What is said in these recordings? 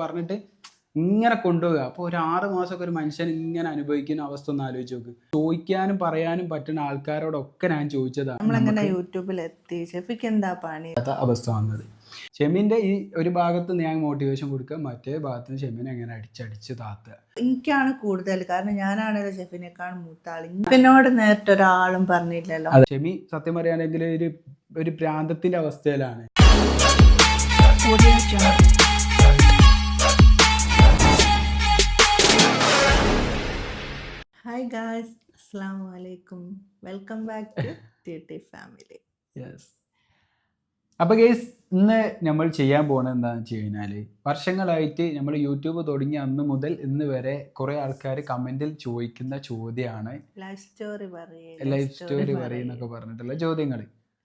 പറഞ്ഞിട്ട് ഇങ്ങനെ കൊണ്ടുപോകുക അപ്പോൾ ഒരു ആറ് മാസമൊക്കെ ഒരു മനുഷ്യൻ ഇങ്ങനെ അനുഭവിക്കുന്ന അവസ്ഥ ഒന്ന് ആലോചിച്ച് നോക്ക്. ചോദിക്കാനും പറയാനും പറ്റുന്ന ആൾക്കാരോടൊക്കെ ഞാൻ ചോദിച്ചതാണ്. നമ്മളെങ്ങനെ യൂട്യൂബിൽ എത്തി ഷെഫിക്ക് എന്താ പണി? അവസ്ഥ വന്നത്. ഷെമിന്റെ ഈ ഒരു ഭാഗത്ത് ഞാൻ മോട്ടിവേഷൻ കൊടുക്കുക. മറ്റേ ഭാഗത്ത് ഷെമിൻ ഷെമിനെ എങ്ങനെ അടിച്ചടിച്ച് താത്തുക. എനിക്കാണ് കൂടുതൽ. കാരണം ഞാനാണല്ലോ ഷെഫിനേക്കാൾ മൂത്ത ആൾ എന്നോട് നേരിട്ട് ഒരാളും പറഞ്ഞില്ലല്ലോ. ഷെമി സത്യം പറയുകയാണെങ്കിൽ ഒരു ഒരു പ്രാന്തത്തിന്റെ അവസ്ഥയിലാണ്. ഹായ് ഗായ്സ് അസ്സാം വലൈക്കും welcome back to T family yes അപ്പോൾ ഗേസ് ഇന്ന് നമ്മൾ ചെയ്യാൻ പോകുന്നത് എന്താണെന്ന് വെച്ച് കഴിഞ്ഞാൽ വർഷങ്ങളായിട്ട് നമ്മൾ യൂട്യൂബ് തുടങ്ങിയ അന്ന് മുതൽ ഇന്ന് വരെ കുറേ ആൾക്കാർ കമന്റിൽ ചോദിക്കുന്ന ചോദ്യമാണ്. ലൈഫ് സ്റ്റോറി ലൈഫ് സ്റ്റോറി പറയുന്നൊക്കെ പറഞ്ഞിട്ടുള്ള ചോദ്യങ്ങൾ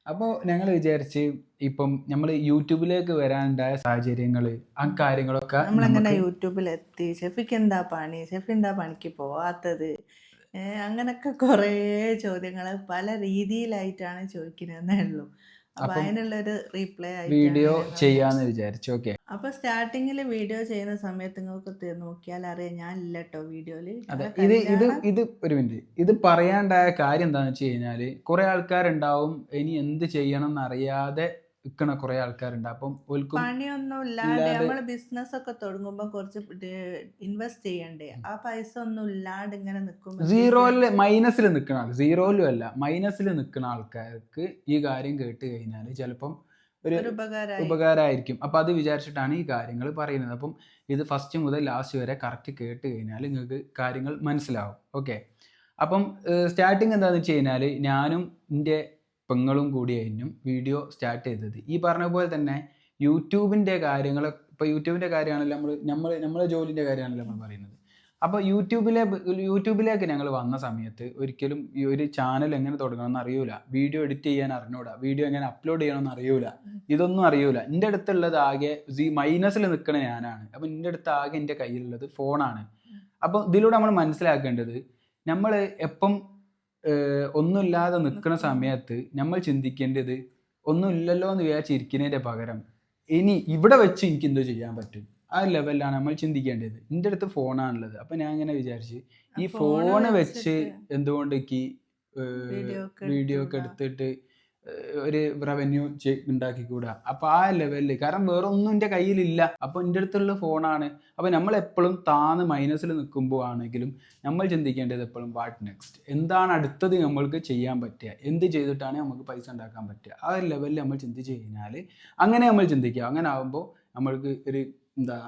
അപ്പോൾ ഞങ്ങൾ വിചാരിച്ച് ഇപ്പം നമ്മൾ യൂട്യൂബിലേക്ക് വരാനുണ്ടായ സാഹചര്യങ്ങൾ ആ കാര്യങ്ങളൊക്കെ നമ്മളെങ്ങനെ യൂട്യൂബിലെത്തി? ഷെഫിക്ക് എന്താ പണി? ഷെഫ് എന്താ പണിക്ക് പോവാത്തത്? അങ്ങനൊക്കെ കുറേ ചോദ്യങ്ങൾ പല രീതിയിലായിട്ടാണ് ചോദിക്കുന്നതെന്നേ ഉള്ളൂ. വീഡിയോ ചെയ്യാന്ന് വിചാരിച്ചു. ഓക്കെ അപ്പൊ സ്റ്റാർട്ടിങ്ങിൽ വീഡിയോ ചെയ്യുന്ന സമയത്ത് നിങ്ങൾക്ക് നോക്കിയാൽ അറിയാം ഞാൻ ഇല്ല കേട്ടോ വീഡിയോയിൽ ഇത് ഇത് ഇത് ഒരു മിനിറ്റ് ഇത് പറയാണ്ടായ കാര്യം എന്താണെന്ന് വെച്ച് കഴിഞ്ഞാൽ കുറെ ആൾക്കാരുണ്ടാവും ഇനി എന്ത് ചെയ്യണം എന്നറിയാതെ നിൽക്കണ കുറെ ആൾക്കാരുണ്ട്. അപ്പം പണിയൊന്നും ഇല്ലാതെ- നമ്മൾ ബിസിനസ് ഒക്കെ തുടങ്ങുമ്പോൾ കുറച്ച് ഇൻവെസ്റ്റ് ചെയ്യണ്ടേ? ആ പൈസ ഒന്നും ഇല്ലാണ്ട് ഇങ്ങനെ നിൽക്കും സീറോയിൽ മൈനസിൽ നിൽക്കുന്ന ആൾ സീറോയിലും അല്ല. മൈനസിൽ നിൽക്കുന്ന ആൾക്കാർക്ക് ഈ കാര്യം കേട്ട് കഴിഞ്ഞാൽ ചിലപ്പം ഒരു ഒരു ഉപകാരമായി ഉപകാരമായിരിക്കും അപ്പം അത് വിചാരിച്ചിട്ടാണ് ഈ കാര്യങ്ങൾ പറയുന്നത്. അപ്പം ഇത് ഫസ്റ്റ് മുതൽ ലാസ്റ്റ് വരെ കറക്റ്റ് കേട്ട് കഴിഞ്ഞാൽ നിങ്ങൾക്ക് കാര്യങ്ങൾ മനസ്സിലാവും. ഓക്കെ അപ്പം സ്റ്റാർട്ടിങ് എന്താണെന്ന് വെച്ച് കഴിഞ്ഞാൽ ഞാനും എന്റെ പെങ്ങളും കൂടിയായിരുന്നു വീഡിയോ സ്റ്റാർട്ട് ചെയ്തത്. ഈ പറഞ്ഞ പോലെ തന്നെ യൂട്യൂബിന്റെ കാര്യങ്ങൾ ഇപ്പോൾ യൂട്യൂബിന്റെ കാര്യമാണല്ലോ നമ്മൾ നമ്മൾ നമ്മളെ ജോലിന്റെ കാര്യമാണല്ലോ നമ്മൾ പറയുന്നത്. അപ്പോൾ യൂട്യൂബിലെ യൂട്യൂബിലേക്ക് ഞങ്ങൾ വന്ന സമയത്ത് ഒരിക്കലും ഈ ഒരു ചാനൽ എങ്ങനെ തുടങ്ങണമെന്ന് അറിയൂല. വീഡിയോ എഡിറ്റ് ചെയ്യാൻ അറിഞ്ഞൂടാ. വീഡിയോ എങ്ങനെ അപ്ലോഡ് ചെയ്യണമെന്ന് അറിയൂല. ഇതൊന്നും അറിയൂല. എന്റെ അടുത്തുള്ളത് ആകെ സി മൈനസിൽ നിൽക്കണ ഞാനാണ്. അപ്പം എന്റെ അടുത്ത് ആകെ എന്റെ കയ്യിലുള്ളത് ഫോണാണ് അപ്പോൾ ഇതിലൂടെ നമ്മൾ മനസ്സിലാക്കേണ്ടത് നമ്മൾ എപ്പം ഒന്നുമില്ലാതെ നിൽക്കുന്ന സമയത്ത് നമ്മൾ ചിന്തിക്കേണ്ടത് ഒന്നുമില്ലല്ലോ എന്ന് വിചാരിച്ചിരിക്കുന്നതിന്റെ പകരം ഇനി ഇവിടെ വെച്ച് എനിക്ക് എന്തോ ചെയ്യാൻ പറ്റും. ആ ലെവലിലാണ് നമ്മൾ ചിന്തിക്കേണ്ടത്. എന്റെ അടുത്ത് ഫോണാണുള്ളത്. അപ്പം ഞാൻ ഇങ്ങനെ വിചാരിച്ച് ഈ ഫോൺ ഫോണ് വെച്ച് എന്തുകൊണ്ട് എനിക്ക് വീഡിയോ ഒക്കെ എടുത്തിട്ട് ഒരു റവന്യൂ ഉണ്ടാക്കിക്കൂടാ. അപ്പൊ ആ ലെവലിൽ കാരണം വേറെ ഒന്നും എന്റെ കയ്യിലില്ല. അപ്പൊ എന്റെ അടുത്തുള്ള ഫോണാണ് അപ്പൊ നമ്മൾ എപ്പോഴും താന്ന് മൈനസിൽ നിൽക്കുമ്പോൾ ആണെങ്കിലും നമ്മൾ ചിന്തിക്കേണ്ടത് എപ്പോഴും വാട്ട് നെക്സ്റ്റ് എന്താണ് അടുത്തത് നമ്മൾക്ക് ചെയ്യാൻ പറ്റുക? എന്ത് ചെയ്തിട്ടാണ് നമുക്ക് പൈസ ഉണ്ടാക്കാൻ പറ്റുക? ആ ഒരു ലെവലിൽ നമ്മൾ ചിന്തിച്ച് കഴിഞ്ഞാൽ അങ്ങനെ നമ്മൾ ചിന്തിക്കുക അങ്ങനെ ആകുമ്പോൾ നമ്മൾക്ക് ഒരു എന്താ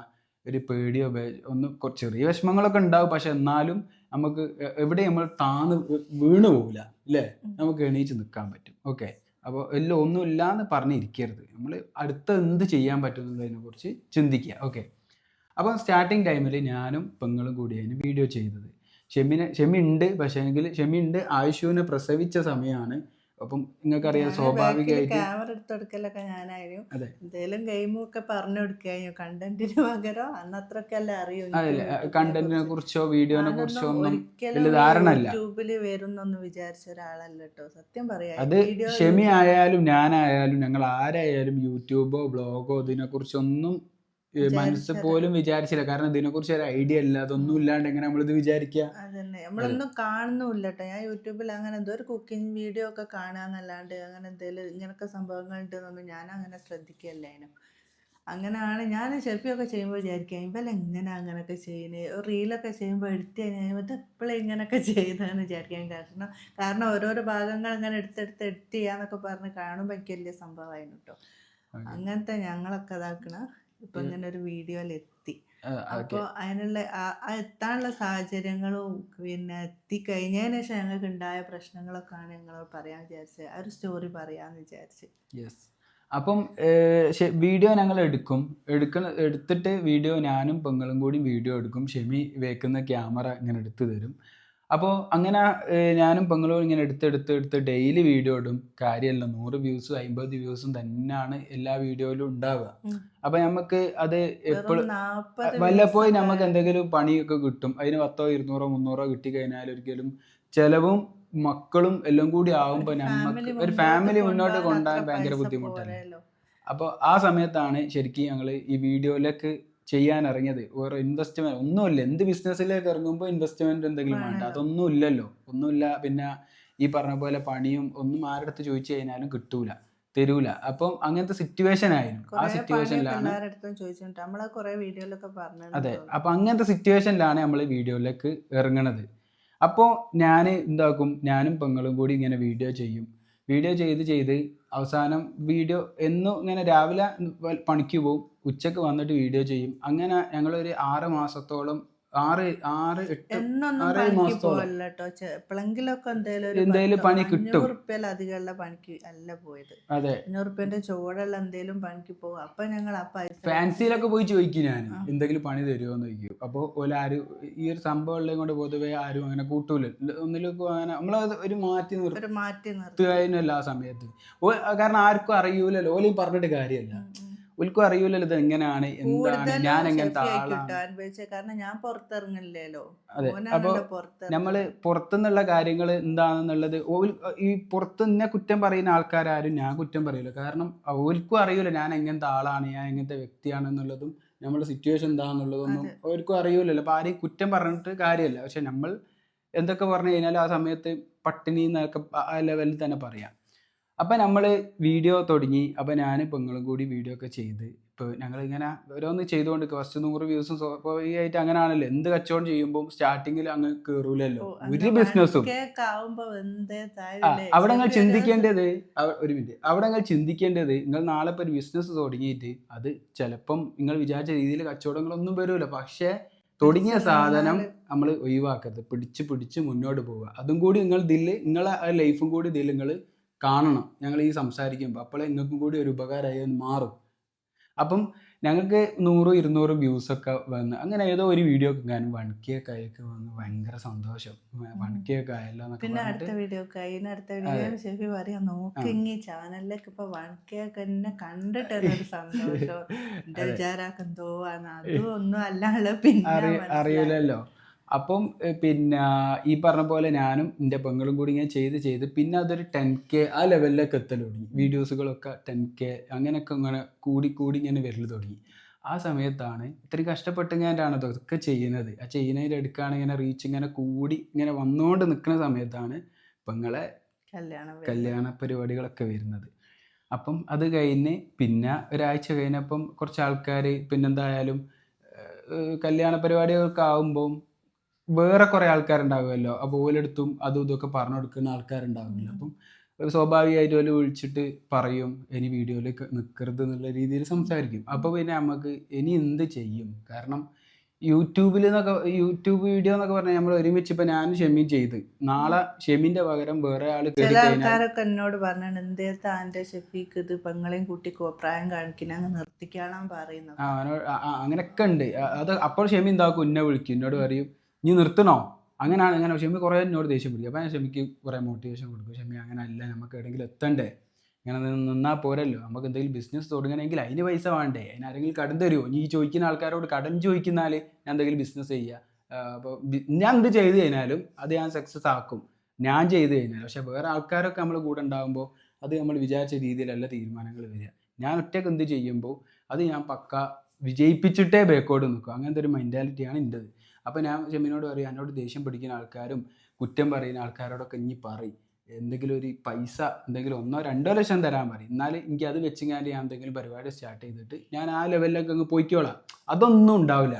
ഒരു പേടിയോ ഒന്ന് കുറച്ച് ചെറിയ വിഷമങ്ങളൊക്കെ ഉണ്ടാവും. പക്ഷെ എന്നാലും നമുക്ക് എവിടെ നമ്മൾ താന്ന് വീണ് പോകില്ല അല്ലേ? നമുക്ക് എണീച്ച് നിൽക്കാൻ പറ്റും. ഓക്കെ അപ്പോൾ എല്ലാം ഒന്നുമില്ല എന്ന് പറഞ്ഞിരിക്കരുത്. നമ്മൾ അടുത്ത എന്ത് ചെയ്യാൻ പറ്റുന്നതിനെ കുറിച്ച് ചിന്തിക്കുക. ഓക്കെ അപ്പോൾ സ്റ്റാർട്ടിങ് ടൈമിൽ ഞാനും പെങ്ങളും കൂടിയാണ് വീഡിയോ ചെയ്തത്. ഷെമിനെ ഷെമി ഉണ്ട് പക്ഷേ എങ്കിൽ ഷെമി ഉണ്ട് ആയുഷുവിനെ പ്രസവിച്ച സമയമാണ് അപ്പം നിങ്ങൾക്ക് അറിയാം സ്വാഭാവികമായിട്ട് ക്യാമറ എടുത്തെടുക്കലൊക്കെ ഞാനായിരുന്നു. എന്തേലും ഗെയിമും ഒക്കെ പറഞ്ഞു കൊടുക്കായിരുന്നു കണ്ടന്റിന് പകരം അന്ന് അത്രയൊക്കെ അല്ല? അറിയൂ കണ്ടന്റിനെ കുറിച്ചോ. വീഡിയോനെ കുറിച്ചോ ഒന്നും. യൂട്യൂബിൽ വരുന്നൊന്ന് വിചാരിച്ച ഒരാളല്ല കേട്ടോ. സത്യം പറയാ. അത് ഷെമി ആയാലും ഞാനായാലും ഞങ്ങൾ ആരായാലും യൂട്യൂബോ ബ്ലോഗോ ഇതിനെക്കുറിച്ചൊന്നും ഏ, മനസ്സ്. പോലും വിചാരിച്ചില്ല. കാരണം ഇതിനെ കുറിച്ച് ഒരു ഐഡിയ ഇല്ല. അതൊന്നും ഇല്ലാണ്ട് എങ്ങനെ നമ്മളിത് വിചാരിക്കുക അതന്നെ. നമ്മളൊന്നും കാണുന്നുമില്ല കേട്ടോ ഞാൻ യൂട്യൂബിൽ അങ്ങനെ എന്തോ ഒരു കുക്കിംഗ് വീഡിയോ ഒക്കെ കാണാന്നല്ലാണ്ട് അങ്ങനെ എന്തെങ്കിലും ഇങ്ങനൊക്കെ സംഭവങ്ങൾ ഉണ്ടെന്നൊന്നും ഞാൻ അങ്ങനെ ശ്രദ്ധിക്കല്ലായിരുന്നു അങ്ങനെയാണ് ഞാൻ ചെറുപ്പിയൊക്കെ ചെയ്യുമ്പോൾ വിചാരിക്കാം ഇവലെ എങ്ങനെ അങ്ങനെയൊക്കെ ചെയ്യുന്നത് റീലൊക്കെ ചെയ്യുമ്പോൾ എടുത്ത് കഴിഞ്ഞാൽ എപ്പോഴും ഇങ്ങനെയൊക്കെ ചെയ്തതെന്ന് വിചാരിക്കാൻ കാരണം കാരണം ഓരോരോ ഭാഗങ്ങൾ അങ്ങനെ എടുത്തെടുത്ത് എഡിറ്റ് ചെയ്യാന്നൊക്കെ പറഞ്ഞ് കാണുമ്പോൾ എനിക്ക് വലിയ സംഭവമായിരുന്നു കേട്ടോ അങ്ങനത്തെ ഞങ്ങളൊക്കെ ഇതാക്കണ ഇപ്പൊ ഇങ്ങനെ ഒരു വീഡിയോയിൽ എത്തി അപ്പോൾ അതിനുള്ള ആ- എത്താനുള്ള സാഹചര്യങ്ങളും പിന്നെ എത്തിക്കഴിഞ്ഞതിന് ശേഷം ഞങ്ങൾക്ക് ഉണ്ടായ പ്രശ്നങ്ങളൊക്കെയാണ് ഞങ്ങളോട് പറയാൻ വിചാരിച്ചത്. ആ ഒരു സ്റ്റോറി പറയാന്ന് വിചാരിച്ച്. യെസ് അപ്പം വീഡിയോ ഞങ്ങൾ എടുക്കും എടുക്കണ എടുത്തിട്ട് വീഡിയോ ഞാനും പെങ്ങളും കൂടി വീഡിയോ എടുക്കും. ഷെമി വെക്കുന്ന ക്യാമറ ഇങ്ങനെ എടുത്തു തരും. അപ്പോൾ അങ്ങനെ ഞാനും പെങ്ങളും ഇങ്ങനെ എടുത്തെടുത്ത് എടുത്ത് ഡെയിലി വീഡിയോ ഇടും. കാര്യമല്ല നൂറ് വ്യൂസും അമ്പത് വ്യൂസും തന്നെയാണ് എല്ലാ വീഡിയോയിലും ഉണ്ടാവുക. അപ്പൊ നമുക്ക് അത് എപ്പോഴും വെറും വല്ലപ്പോഴും നമുക്ക് എന്തെങ്കിലും പണിയൊക്കെ കിട്ടും. അതിന് പത്തോ ഇരുന്നൂറോ മുന്നൂറോ കിട്ടിക്കഴിഞ്ഞാൽ ഒരിക്കലും ചെലവും മക്കളും എല്ലാം കൂടി ആവുമ്പോൾ നമുക്ക് ഒരു ഫാമിലി മുന്നോട്ട് കൊണ്ടുപോകാൻ ഭയങ്കര ബുദ്ധിമുട്ടല്ലേ. അപ്പോൾ ആ സമയത്താണ് ശരിക്കും ഞങ്ങൾ ഈ വീഡിയോയിലേക്ക് ചെയ്യാൻ ഇറങ്ങിയത് ഒരു ഇൻവെസ്റ്റ്മെന്റ് ഒന്നുമില്ല. എന്ത് ബിസിനസ്സിലേക്ക് ഇറങ്ങുമ്പോൾ ഇൻവെസ്റ്റ്മെന്റ് എന്തെങ്കിലും വേണ്ട. അതൊന്നും ഇല്ലല്ലോ ഒന്നുമില്ല. പിന്നെ ഈ പറഞ്ഞ പോലെ പണിയും ഒന്നും ആരുടെ ചോദിച്ചു കഴിഞ്ഞാലും കിട്ടൂല. തരൂല. അപ്പം അങ്ങനത്തെ സിറ്റുവേഷൻ ആയിരുന്നു. ആ സിറ്റുവേഷനിലാണ് അതെ. അപ്പൊ അങ്ങനത്തെ സിറ്റുവേഷനിലാണ് നമ്മൾ വീഡിയോയിലേക്ക് ഇറങ്ങണത്. അപ്പോൾ ഞാൻ എന്താക്കും? ഞാനും പെങ്ങളും കൂടി ഇങ്ങനെ വീഡിയോ ചെയ്യും. വീഡിയോ ചെയ്ത് ചെയ്ത് അവസാനം വീഡിയോ എന്നും ഇങ്ങനെ രാവിലെ പണിക്ക് പോകും ഉച്ചയ്ക്ക് വന്നിട്ട് വീഡിയോ ചെയ്യും. അങ്ങനെ ഞങ്ങളൊരു ആറ് മാസത്തോളം ആറ് ആറ് എട്ട് പണിക്ക് മാസത്തോളം. എപ്പോഴെങ്കിലൊക്കെ എന്തേലും പണി കിട്ടും. അധികമുള്ള പണിക്ക് അല്ല പോയത്. അതെ. അഞ്ഞൂറുപ്യന്റെ ചുവടുള്ള എന്തേലും പണിക്ക് പോകും അപ്പൊ ഞങ്ങൾ ഫാൻസിയിലൊക്കെ പോയി ചോദിക്കും ഞാൻ. എന്തെങ്കിലും പണി തരുമോന്ന് ചോദിക്കും. അപ്പോൾ ഓല ആരും ഈ ഒരു സംഭവം ഉള്ളത് കൊണ്ട് പൊതുവെ ആരും അങ്ങനെ കൂട്ടൂല. ഒന്നിലൊക്കെ അങ്ങനെ നമ്മളത് ഒരു മാറ്റി നിർത്തി മാറ്റി നിർത്തുകയല്ല നിർത്തുകയെന്നല്ല ആ സമയത്ത്. കാരണം ആർക്കും അറിയൂലല്ലോ. ഓലയും പറഞ്ഞിട്ട് കാര്യമല്ല. ഓൽക്കും അറിയൂലല്ലോ ഇത് എങ്ങനെയാണ് എന്താണ് ഞാൻ എങ്ങനത്തെ ഷെഫിയായി ആളാണ് കിട്ടും അനുഭവിച്ചത് കാരണം ഞാൻ പുറത്തിറങ്ങില്ലല്ലോ അതെ, ഓനാണല്ലോ അപ്പൊ. നമ്മൾ പുറത്തുനിന്നുള്ള കാര്യങ്ങൾ എന്താണെന്നുള്ളത് ഈ പുറത്ത് നിന്നെ കുറ്റം പറയുന്ന ആൾക്കാരും ഞാൻ കുറ്റം പറയില്ല കാരണം ഒരിക്കും അറിയൂല ഞാൻ എങ്ങനത്തെ ആളാണ് ഞാൻ എങ്ങനത്തെ വ്യക്തിയാണെന്നുള്ളതും നമ്മുടെ സിറ്റുവേഷൻ എന്താണെന്നുള്ളതൊന്നും ഓർക്കും അറിയൂലല്ലോ. അപ്പൊ ആരെയും കുറ്റം പറഞ്ഞിട്ട് കാര്യമല്ല. പക്ഷെ നമ്മൾ എന്തൊക്കെ പറഞ്ഞു കഴിഞ്ഞാൽ ആ സമയത്ത് പട്ടിണി എന്നൊക്കെ ആ ലെവലിൽ തന്നെ പറയാം. അപ്പം നമ്മൾ വീഡിയോ തുടങ്ങി. അപ്പം ഞാൻ പെങ്ങളും കൂടി വീഡിയോ ഒക്കെ ചെയ്ത്. ഇപ്പോൾ ഞങ്ങളിങ്ങനെ ഓരോന്ന് ചെയ്തുകൊണ്ട് ഫസ്റ്റ് നൂറ് വ്യൂസും സ്വാഭാവികമായിട്ട് അങ്ങനെയാണല്ലോ എന്ത് കച്ചവടം ചെയ്യുമ്പോൾ സ്റ്റാർട്ടിങ്ങിൽ അങ്ങ് കയറൂലല്ലോ ഒരു ബിസിനസ്സും അവിടെ നിങ്ങൾ ചിന്തിക്കേണ്ടത് ഒരു മിനിറ്റ്. അവിടെ നിങ്ങൾ ചിന്തിക്കേണ്ടത് നിങ്ങൾ നാളെ ഇപ്പോൾ ഒരു ബിസിനസ് തുടങ്ങിയിട്ട് അത് ചിലപ്പം നിങ്ങൾ വിചാരിച്ച രീതിയിൽ കച്ചവടങ്ങളൊന്നും വരൂല. പക്ഷേ തുടങ്ങിയ സാധനം നമ്മൾ ഒഴിവാക്കരുത്. പിടിച്ച് പിടിച്ച് മുന്നോട്ട് പോവുക. അതും കൂടി നിങ്ങൾ ഇതിൽ നിങ്ങളെ ലൈഫും കൂടി ഇതിൽ നിങ്ങൾ കാണണം. ഞങ്ങൾ ഈ സംസാരിക്കുമ്പോൾ അപ്പോൾ നിങ്ങൾക്കും കൂടി ഒരു ഉപകാരമായി അത് മാറും. അപ്പം ഞങ്ങൾക്ക് നൂറും ഇരുന്നൂറും വ്യൂസ് ഒക്കെ വന്ന് അങ്ങനെ ഏതോ ഒരു വീഡിയോ ഒക്കെ ഞാൻ വൺ കെ ഒക്കെ ആയൊക്കെ വന്ന് ഭയങ്കര സന്തോഷം. വൺ കെ ഒക്കെ ആയല്ലോ പിന്നെ അടുത്ത വീഡിയോ അടുത്ത വീഡിയോ ഷെഫി പറയാ നോക്കിങ്ങി ചാനലിലേക്ക് ഇപ്പൊ വൺ കെ ഒക്കെ എന്നെ കണ്ടിട്ടൊരു സന്തോഷം. എന്റെ വിചാരാക്ക എന്തോ ആണ്. അതും ഒന്നും പിന്നെ അറി അറിയില്ലല്ലോ അപ്പം പിന്നെ ഈ പറഞ്ഞ പോലെ ഞാനും എന്റെ പെങ്ങളും കൂടി ഇങ്ങനെ ചെയ്ത് ചെയ്ത് പിന്നെ അതൊരു ടെൻ കെ ആ ലെവലിലേക്ക് എത്തൽ തുടങ്ങി. വീഡിയോസുകളൊക്കെ ടെൻ കെ അങ്ങനെയൊക്കെ ഇങ്ങനെ കൂടി കൂടി ഇങ്ങനെ വരൽ തുടങ്ങി. ആ സമയത്താണ് ഇത്രയും കഷ്ടപ്പെട്ട് ഞാനാണ് അതൊക്കെ ചെയ്യുന്നത്. ആ ചെയ്യുന്നതിന്റെ അടുക്കാണ് ഇങ്ങനെ റീച്ച് ഇങ്ങനെ കൂടി ഇങ്ങനെ വന്നുകൊണ്ട് നിൽക്കുന്ന സമയത്താണ് പെങ്ങളെ കല്യാണ കല്യാണ പരിപാടികളൊക്കെ വരുന്നത്. അപ്പം അത് കഴിഞ്ഞ് പിന്നെ ഒരാഴ്ച കഴിഞ്ഞപ്പം കുറച്ച് ആൾക്കാർ പിന്നെന്തായാലും കല്യാണ പരിപാടികളൊക്കെ ആകുമ്പം വേറെ കുറെ ആൾക്കാരുണ്ടാവുമല്ലോ. അപ്പോൾ ഓലെടുത്തും അതും ഇതൊക്കെ പറഞ്ഞു കൊടുക്കുന്ന ആൾക്കാരുണ്ടാവില്ല അപ്പം സ്വാഭാവികമായിട്ട് ഓൽ വിളിച്ചിട്ട് പറയും ഇനി വീഡിയോയിൽ നിൽക്കരുത് എന്നുള്ള രീതിയിൽ സംസാരിക്കും. അപ്പോൾ പിന്നെ നമുക്ക് ഇനി എന്ത് ചെയ്യും? കാരണം യൂട്യൂബിൽ എന്നൊക്കെ യൂട്യൂബ് വീഡിയോ എന്നൊക്കെ പറഞ്ഞാൽ നമ്മൾ ഒരുമിച്ച് ഇപ്പൊ ഞാനും ഷെമി ചെയ്ത്. നാളെ ഷെമീന്റെ പകരം വേറെ ആൾ ചില ആൾക്കാരൊക്കെ എന്നോട് പറഞ്ഞു എന്തേ താന്റെ ഷെഫീക്ക് ഇത് പെങ്ങളെയും കൂട്ടി കോപ്രായം കാണിക്കുന്ന അങ്ങ് പറയുന്നത്. അങ്ങനെയൊക്കെ ഉണ്ട്. അത് അപ്പോൾ ഷെമി എന്താക്കും എന്നെ വിളിക്കും. എന്നോട് പറയും നീ നിർത്തണോ? അങ്ങനെയാണ് അങ്ങനെ ഷെമി കുറേ എന്നോട് ദേഷ്യം പിടിക്കും. അപ്പം ഞാൻ ഷെമിക്ക് കുറേ മോട്ടിവേഷൻ കൊടുക്കും. ഷെമി അങ്ങനെ അല്ല നമുക്ക് എവിടെയെങ്കിലും എത്തണ്ടേ? ഇങ്ങനെ നിന്നാൽ പോരല്ലോ. നമുക്ക് എന്തെങ്കിലും ബിസിനസ് തുടങ്ങണമെങ്കിൽ അതിന് പൈസ വേണ്ടേ? അതിന് ആരെങ്കിലും കടം തരുമോ നീ ചോദിക്കുന്ന ആൾക്കാരോട് കടം ചോദിക്കുന്നാൽ ഞാൻ എന്തെങ്കിലും ബിസിനസ് ചെയ്യുക അപ്പോൾ ഞാൻ എന്ത് ചെയ്ത് കഴിഞ്ഞാലും അത് ഞാൻ സക്സസ് ആക്കും. ഞാൻ ചെയ്ത് കഴിഞ്ഞാൽ പക്ഷേ വേറെ ആൾക്കാരൊക്കെ നമ്മൾ കൂടെ ഉണ്ടാകുമ്പോൾ അത് നമ്മൾ വിചാരിച്ച രീതിയിലല്ല തീരുമാനങ്ങൾ വരിക. ഞാൻ ഒറ്റയ്ക്ക് എന്ത് ചെയ്യുമ്പോൾ അത് ഞാൻ പക്ക വിജയിപ്പിച്ചിട്ടേ ബേക്കോട് നിൽക്കും. അങ്ങനത്തെ ഒരു മെന്റാലിറ്റിയാണ് എന്റെത് അപ്പോൾ ഞാൻ ഷെമിനോട് പറയും എന്നോട് ദേഷ്യം പിടിക്കുന്ന ആൾക്കാരും കുറ്റം പറയുന്ന ആൾക്കാരോടൊക്കെ ഇനി പറയും. എന്തെങ്കിലും ഒരു പൈസ എന്തെങ്കിലും ഒന്നോ രണ്ടോ ലക്ഷം തരാൻ പറയും. എന്നാൽ എനിക്ക് അത് വെച്ച് ഞാൻ എന്തെങ്കിലും പരിപാടി സ്റ്റാർട്ട് ചെയ്തിട്ട് ഞാൻ ആ ലെവലിലൊക്കെ അങ്ങ് പോയിക്കോളാം. അതൊന്നും ഉണ്ടാവില്ല.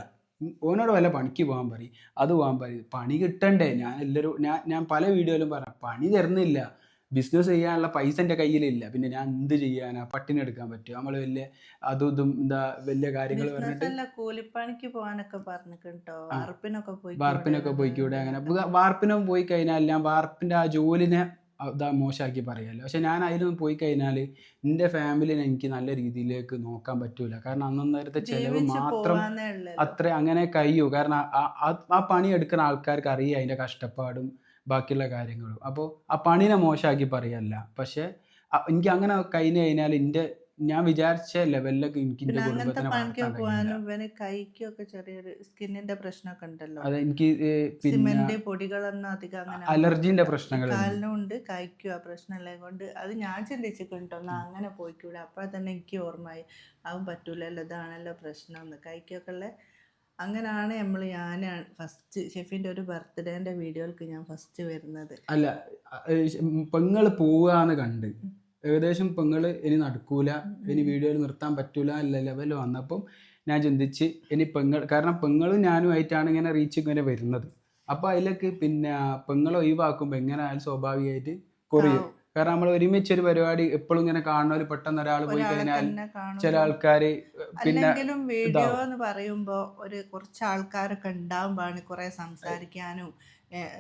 ഓനോട് വല്ല പണിക്ക് പോകാൻ പറയും അത് പോകാൻ പറയും. പണി കിട്ടണ്ടേ? ഞാൻ എല്ലാവരും ഞാൻ ഞാൻ പല വീഡിയോയിലും പറയാം പണി തരുന്നില്ല. ബിസിനസ് ചെയ്യാനുള്ള പൈസ എന്റെ കയ്യിലില്ല. പിന്നെ ഞാൻ എന്ത് ചെയ്യാനാ? പട്ടിണി എടുക്കാൻ പറ്റും നമ്മൾ വലിയ അതും ഇതും എന്താ വലിയ കാര്യങ്ങൾ പറഞ്ഞിട്ട് കൂലിപ്പണിക്ക് പോകാനൊക്കെ പറഞ്ഞിട്ടോ വാർപ്പിനൊക്കെ പോയി വാർപ്പിനൊക്കെ പോയിക്കൂടെ അങ്ങനെ. വാർപ്പിനൊക്കെ വാർപ്പിനും പോയി കഴിഞ്ഞാൽ ഞാൻ വാർപ്പിന്റെ ആ ജോലിനെ ഇതാ മോശമാക്കി പറയാമല്ലോ പക്ഷെ ഞാൻ അതിലൊന്നും പോയി കഴിഞ്ഞാൽ എന്റെ ഫാമിലിനെ എനിക്ക് നല്ല രീതിയിലേക്ക് നോക്കാൻ പറ്റൂല. കാരണം അന്നേരത്തെ ചിലവ് മാത്രം അത്ര അങ്ങനെ കഴിയൂ. കാരണം ആ പണി എടുക്കുന്ന ആൾക്കാർക്ക് അറിയാം അതിന്റെ കഷ്ടപ്പാടും ബാക്കിയുള്ള കാര്യങ്ങളും. അപ്പോൾ ആ പണിനെ മോശമാക്കി പറയല്ല. പക്ഷേ എനിക്ക് അങ്ങനെ കഴിഞ്ഞ് കഴിഞ്ഞാൽ എന്റെ ഞാൻ വിചാരിച്ച ലെവലിലൊക്കെ എനിക്ക് അങ്ങനത്തെ കുടുംബത്തിനെ കൈക്കൊക്കെ ചെറിയൊരു സ്കിന്നിന്റെ പ്രശ്നമൊക്കെ ഉണ്ടല്ലോ. അതെ എനിക്ക് സിമെന്റ് പൊടികളൊന്നും അധികം അങ്ങനെ അലർജീന്റെ പ്രശ്നങ്ങൾ ഉണ്ട്. കൈക്കും ആ പ്രശ്നമല്ലേ കൊണ്ട് അത് ഞാൻ ചിന്തിച്ചിട്ടുണ്ടോ എന്നാ അങ്ങനെ പോയിക്കൂടെ? അപ്പോൾ തന്നെ എനിക്ക് ഓർമ്മയായി അതും പറ്റൂലല്ലോ ഇതാണല്ലോ പ്രശ്നം. എന്ന്. കൈക്കൊക്കെ ഉള്ള അങ്ങനെയാണ് നമ്മൾ ഞാൻ ഫസ്റ്റ് ഷെഫിന്റെ ഒരു ബർത്ത്ഡേന്റെ വീഡിയോയിലേക്ക് ഞാൻ ഫസ്റ്റ് വരുന്നത്. അല്ല പെങ്ങൾ പോവാന്ന് കണ്ട്. ഏകദേശം പെങ്ങൾ ഇനി നടക്കൂല ഇനി വീഡിയോയിൽ നിർത്താൻ പറ്റൂല അല്ല ലെവൽ വന്നപ്പം ഞാൻ ചിന്തിച്ച് ഇനി പെങ്ങൾ കാരണം പെങ്ങളും ഞാനുമായിട്ടാണ് ഇങ്ങനെ റീച്ച് ഇങ്ങനെ വരുന്നത്. അപ്പൊ അതിലേക്ക് പിന്നെ പെങ്ങളെ ഒഴിവാക്കുമ്പോൾ എങ്ങനെ ആയാലും സ്വാഭാവികമായിട്ട് കുറയും. കാരണം നമ്മൾ ഒരുമിച്ച് ഒരു പരിപാടി എപ്പോഴും ഇങ്ങനെ കാണുന്നവർ പെട്ടെന്ന് ഒരാൾ പോയി കഴിഞ്ഞാൽ ചില ആൾക്കാർ പിന്നെ വീഡിയോ എന്ന് പറയുമ്പോ ഒരു കുറച്ച് ആൾക്കാരൊക്കെ ഉണ്ടാവുമ്പോഴാണ് കുറെ സംസാരിക്കാനും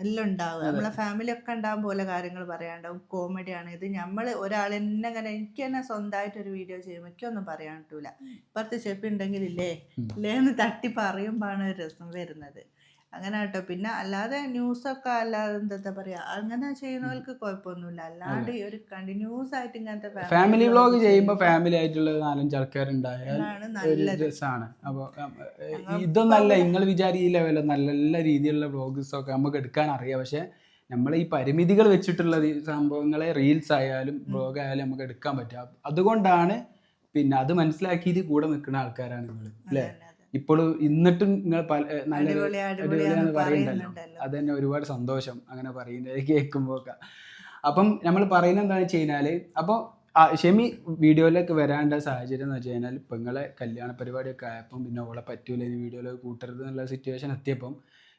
എല്ലാം ഉണ്ടാവുക. നമ്മളെ ഫാമിലി ഒക്കെ ഉണ്ടാവും പോലെ കാര്യങ്ങൾ പറയാണ്ടാവും കോമഡിയാണ് ഇത്. നമ്മൾ ഒരാൾ എന്നെ അങ്ങനെ എനിക്ക് തന്നെ സ്വന്തമായിട്ട് ഒരു വീഡിയോ ചെയ്യുമ്പോൾ എനിക്കൊന്നും പറയാൻ പറ്റൂല. ഇപ്പുറത്ത് ഷെഫ് ഉണ്ടെങ്കിൽ ഇല്ലേ. ഇല്ലേ എന്ന് തട്ടി പറയുമ്പോഴാണ് ഒരു രസം വരുന്നത്. അങ്ങനെ കേട്ടോ പിന്നെ അല്ലാതെ ന്യൂസൊക്കെ അല്ലാതെ എന്താ പറയാ അങ്ങനെ ചെയ്യുന്നവർക്ക് കുഴപ്പമൊന്നുമില്ല. അല്ലാണ്ട് ഈ ഒരു കണ്ടിന്യൂസ് ആയിട്ട് ഇങ്ങനത്തെ ഫാമിലി വ്ലോഗ് ചെയ്യുമ്പോൾ ചെയ്യുമ്പോ ഫാമിലി ആയിട്ടുള്ള നാലഞ്ച് ആൾക്കാരുണ്ടായാൽ രസമാണ് അപ്പോൾ ഇതൊന്നല്ല നിങ്ങൾ വിചാരി ഈ ലെവലിൽ നല്ല നല്ല രീതിയിലുള്ള വ്ളോഗ്സ് ഒക്കെ നമുക്ക് എടുക്കാൻ അറിയാം. പക്ഷെ നമ്മൾ ഈ പരിമിതികൾ വെച്ചിട്ടുള്ള സംഭവങ്ങളെ റീൽസ് ആയാലും വ്ളോഗ് ആയാലും നമുക്ക് എടുക്കാൻ പറ്റും. അതുകൊണ്ടാണ് പിന്നെ അത് മനസ്സിലാക്കിയിട്ട് കൂടെ നിൽക്കുന്ന ആൾക്കാരാണ് നിങ്ങൾ അല്ലേ? അതന്നെ, ഇന്നിട്ടും നിങ്ങൾ പല നല്ല പറയുന്നുണ്ടല്ലോ. അത് തന്നെ ഒരുപാട് സന്തോഷം അങ്ങനെ പറയുന്നത് കേൾക്കുമ്പോഴൊക്കെ. അപ്പം നമ്മൾ പറയുന്നത് എന്താണെന്ന് വെച്ച് കഴിഞ്ഞാൽ അപ്പോൾ ഷെമി വീഡിയോയിലേക്ക് വരാണ്ട സാഹചര്യം എന്ന് വെച്ച് കഴിഞ്ഞാൽ പെങ്ങളെ കല്യാണ പരിപാടിയൊക്കെ ആയപ്പം പിന്നെ ഓളെ പറ്റൂല ഇനി വീഡിയോയിലേക്ക് കൂട്ടരുത് എന്നുള്ള സിറ്റുവേഷൻ എത്തിയപ്പം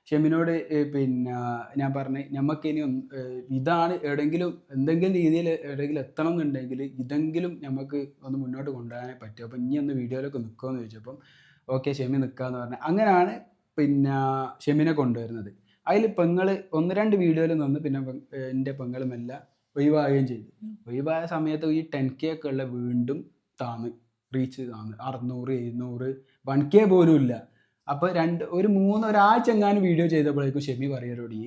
ഷെമിനോട് പിന്നെ ഞാൻ പറഞ്ഞു നമുക്കിനി ഒന്ന്, ഇതാണ് എവിടെങ്കിലും എന്തെങ്കിലും രീതിയിൽ എവിടെയെങ്കിലും എത്തണം എന്നുണ്ടെങ്കിൽ ഇതെങ്കിലും നമുക്ക് ഒന്ന് മുന്നോട്ട് കൊണ്ടുപോകാനേ പറ്റും. അപ്പം ഇനി ഒന്ന് വീഡിയോയിലൊക്കെ നിൽക്കുമെന്ന് ചോദിച്ചപ്പം ഓക്കെ ഷെമി നിൽക്കാന്ന് പറഞ്ഞാൽ അങ്ങനെയാണ് പിന്നെ ഷെമിനെ കൊണ്ടുവരുന്നത്. അതിൽ പെങ്ങൾ ഒന്ന് രണ്ട് വീഡിയോയിൽ നിന്ന് പിന്നെ എന്റെ പെങ്ങളുമെല്ലാം ഒഴിവാകുകയും ചെയ്തു. ഒഴിവായ സമയത്ത് ഈ ടെൻ കെ ഒക്കെ ഉള്ള വീണ്ടും താന്ന് റീച്ച് താന്ന്. അറുന്നൂറ് എഴുന്നൂറ് വൺ കെ പോലും ഇല്ല. അപ്പോൾ രണ്ട് ഒരു മൂന്ന് ഒരാഴ്ച എങ്ങാനും വീഡിയോ ചെയ്തപ്പോഴേക്കും ഷെമി പറയലോടി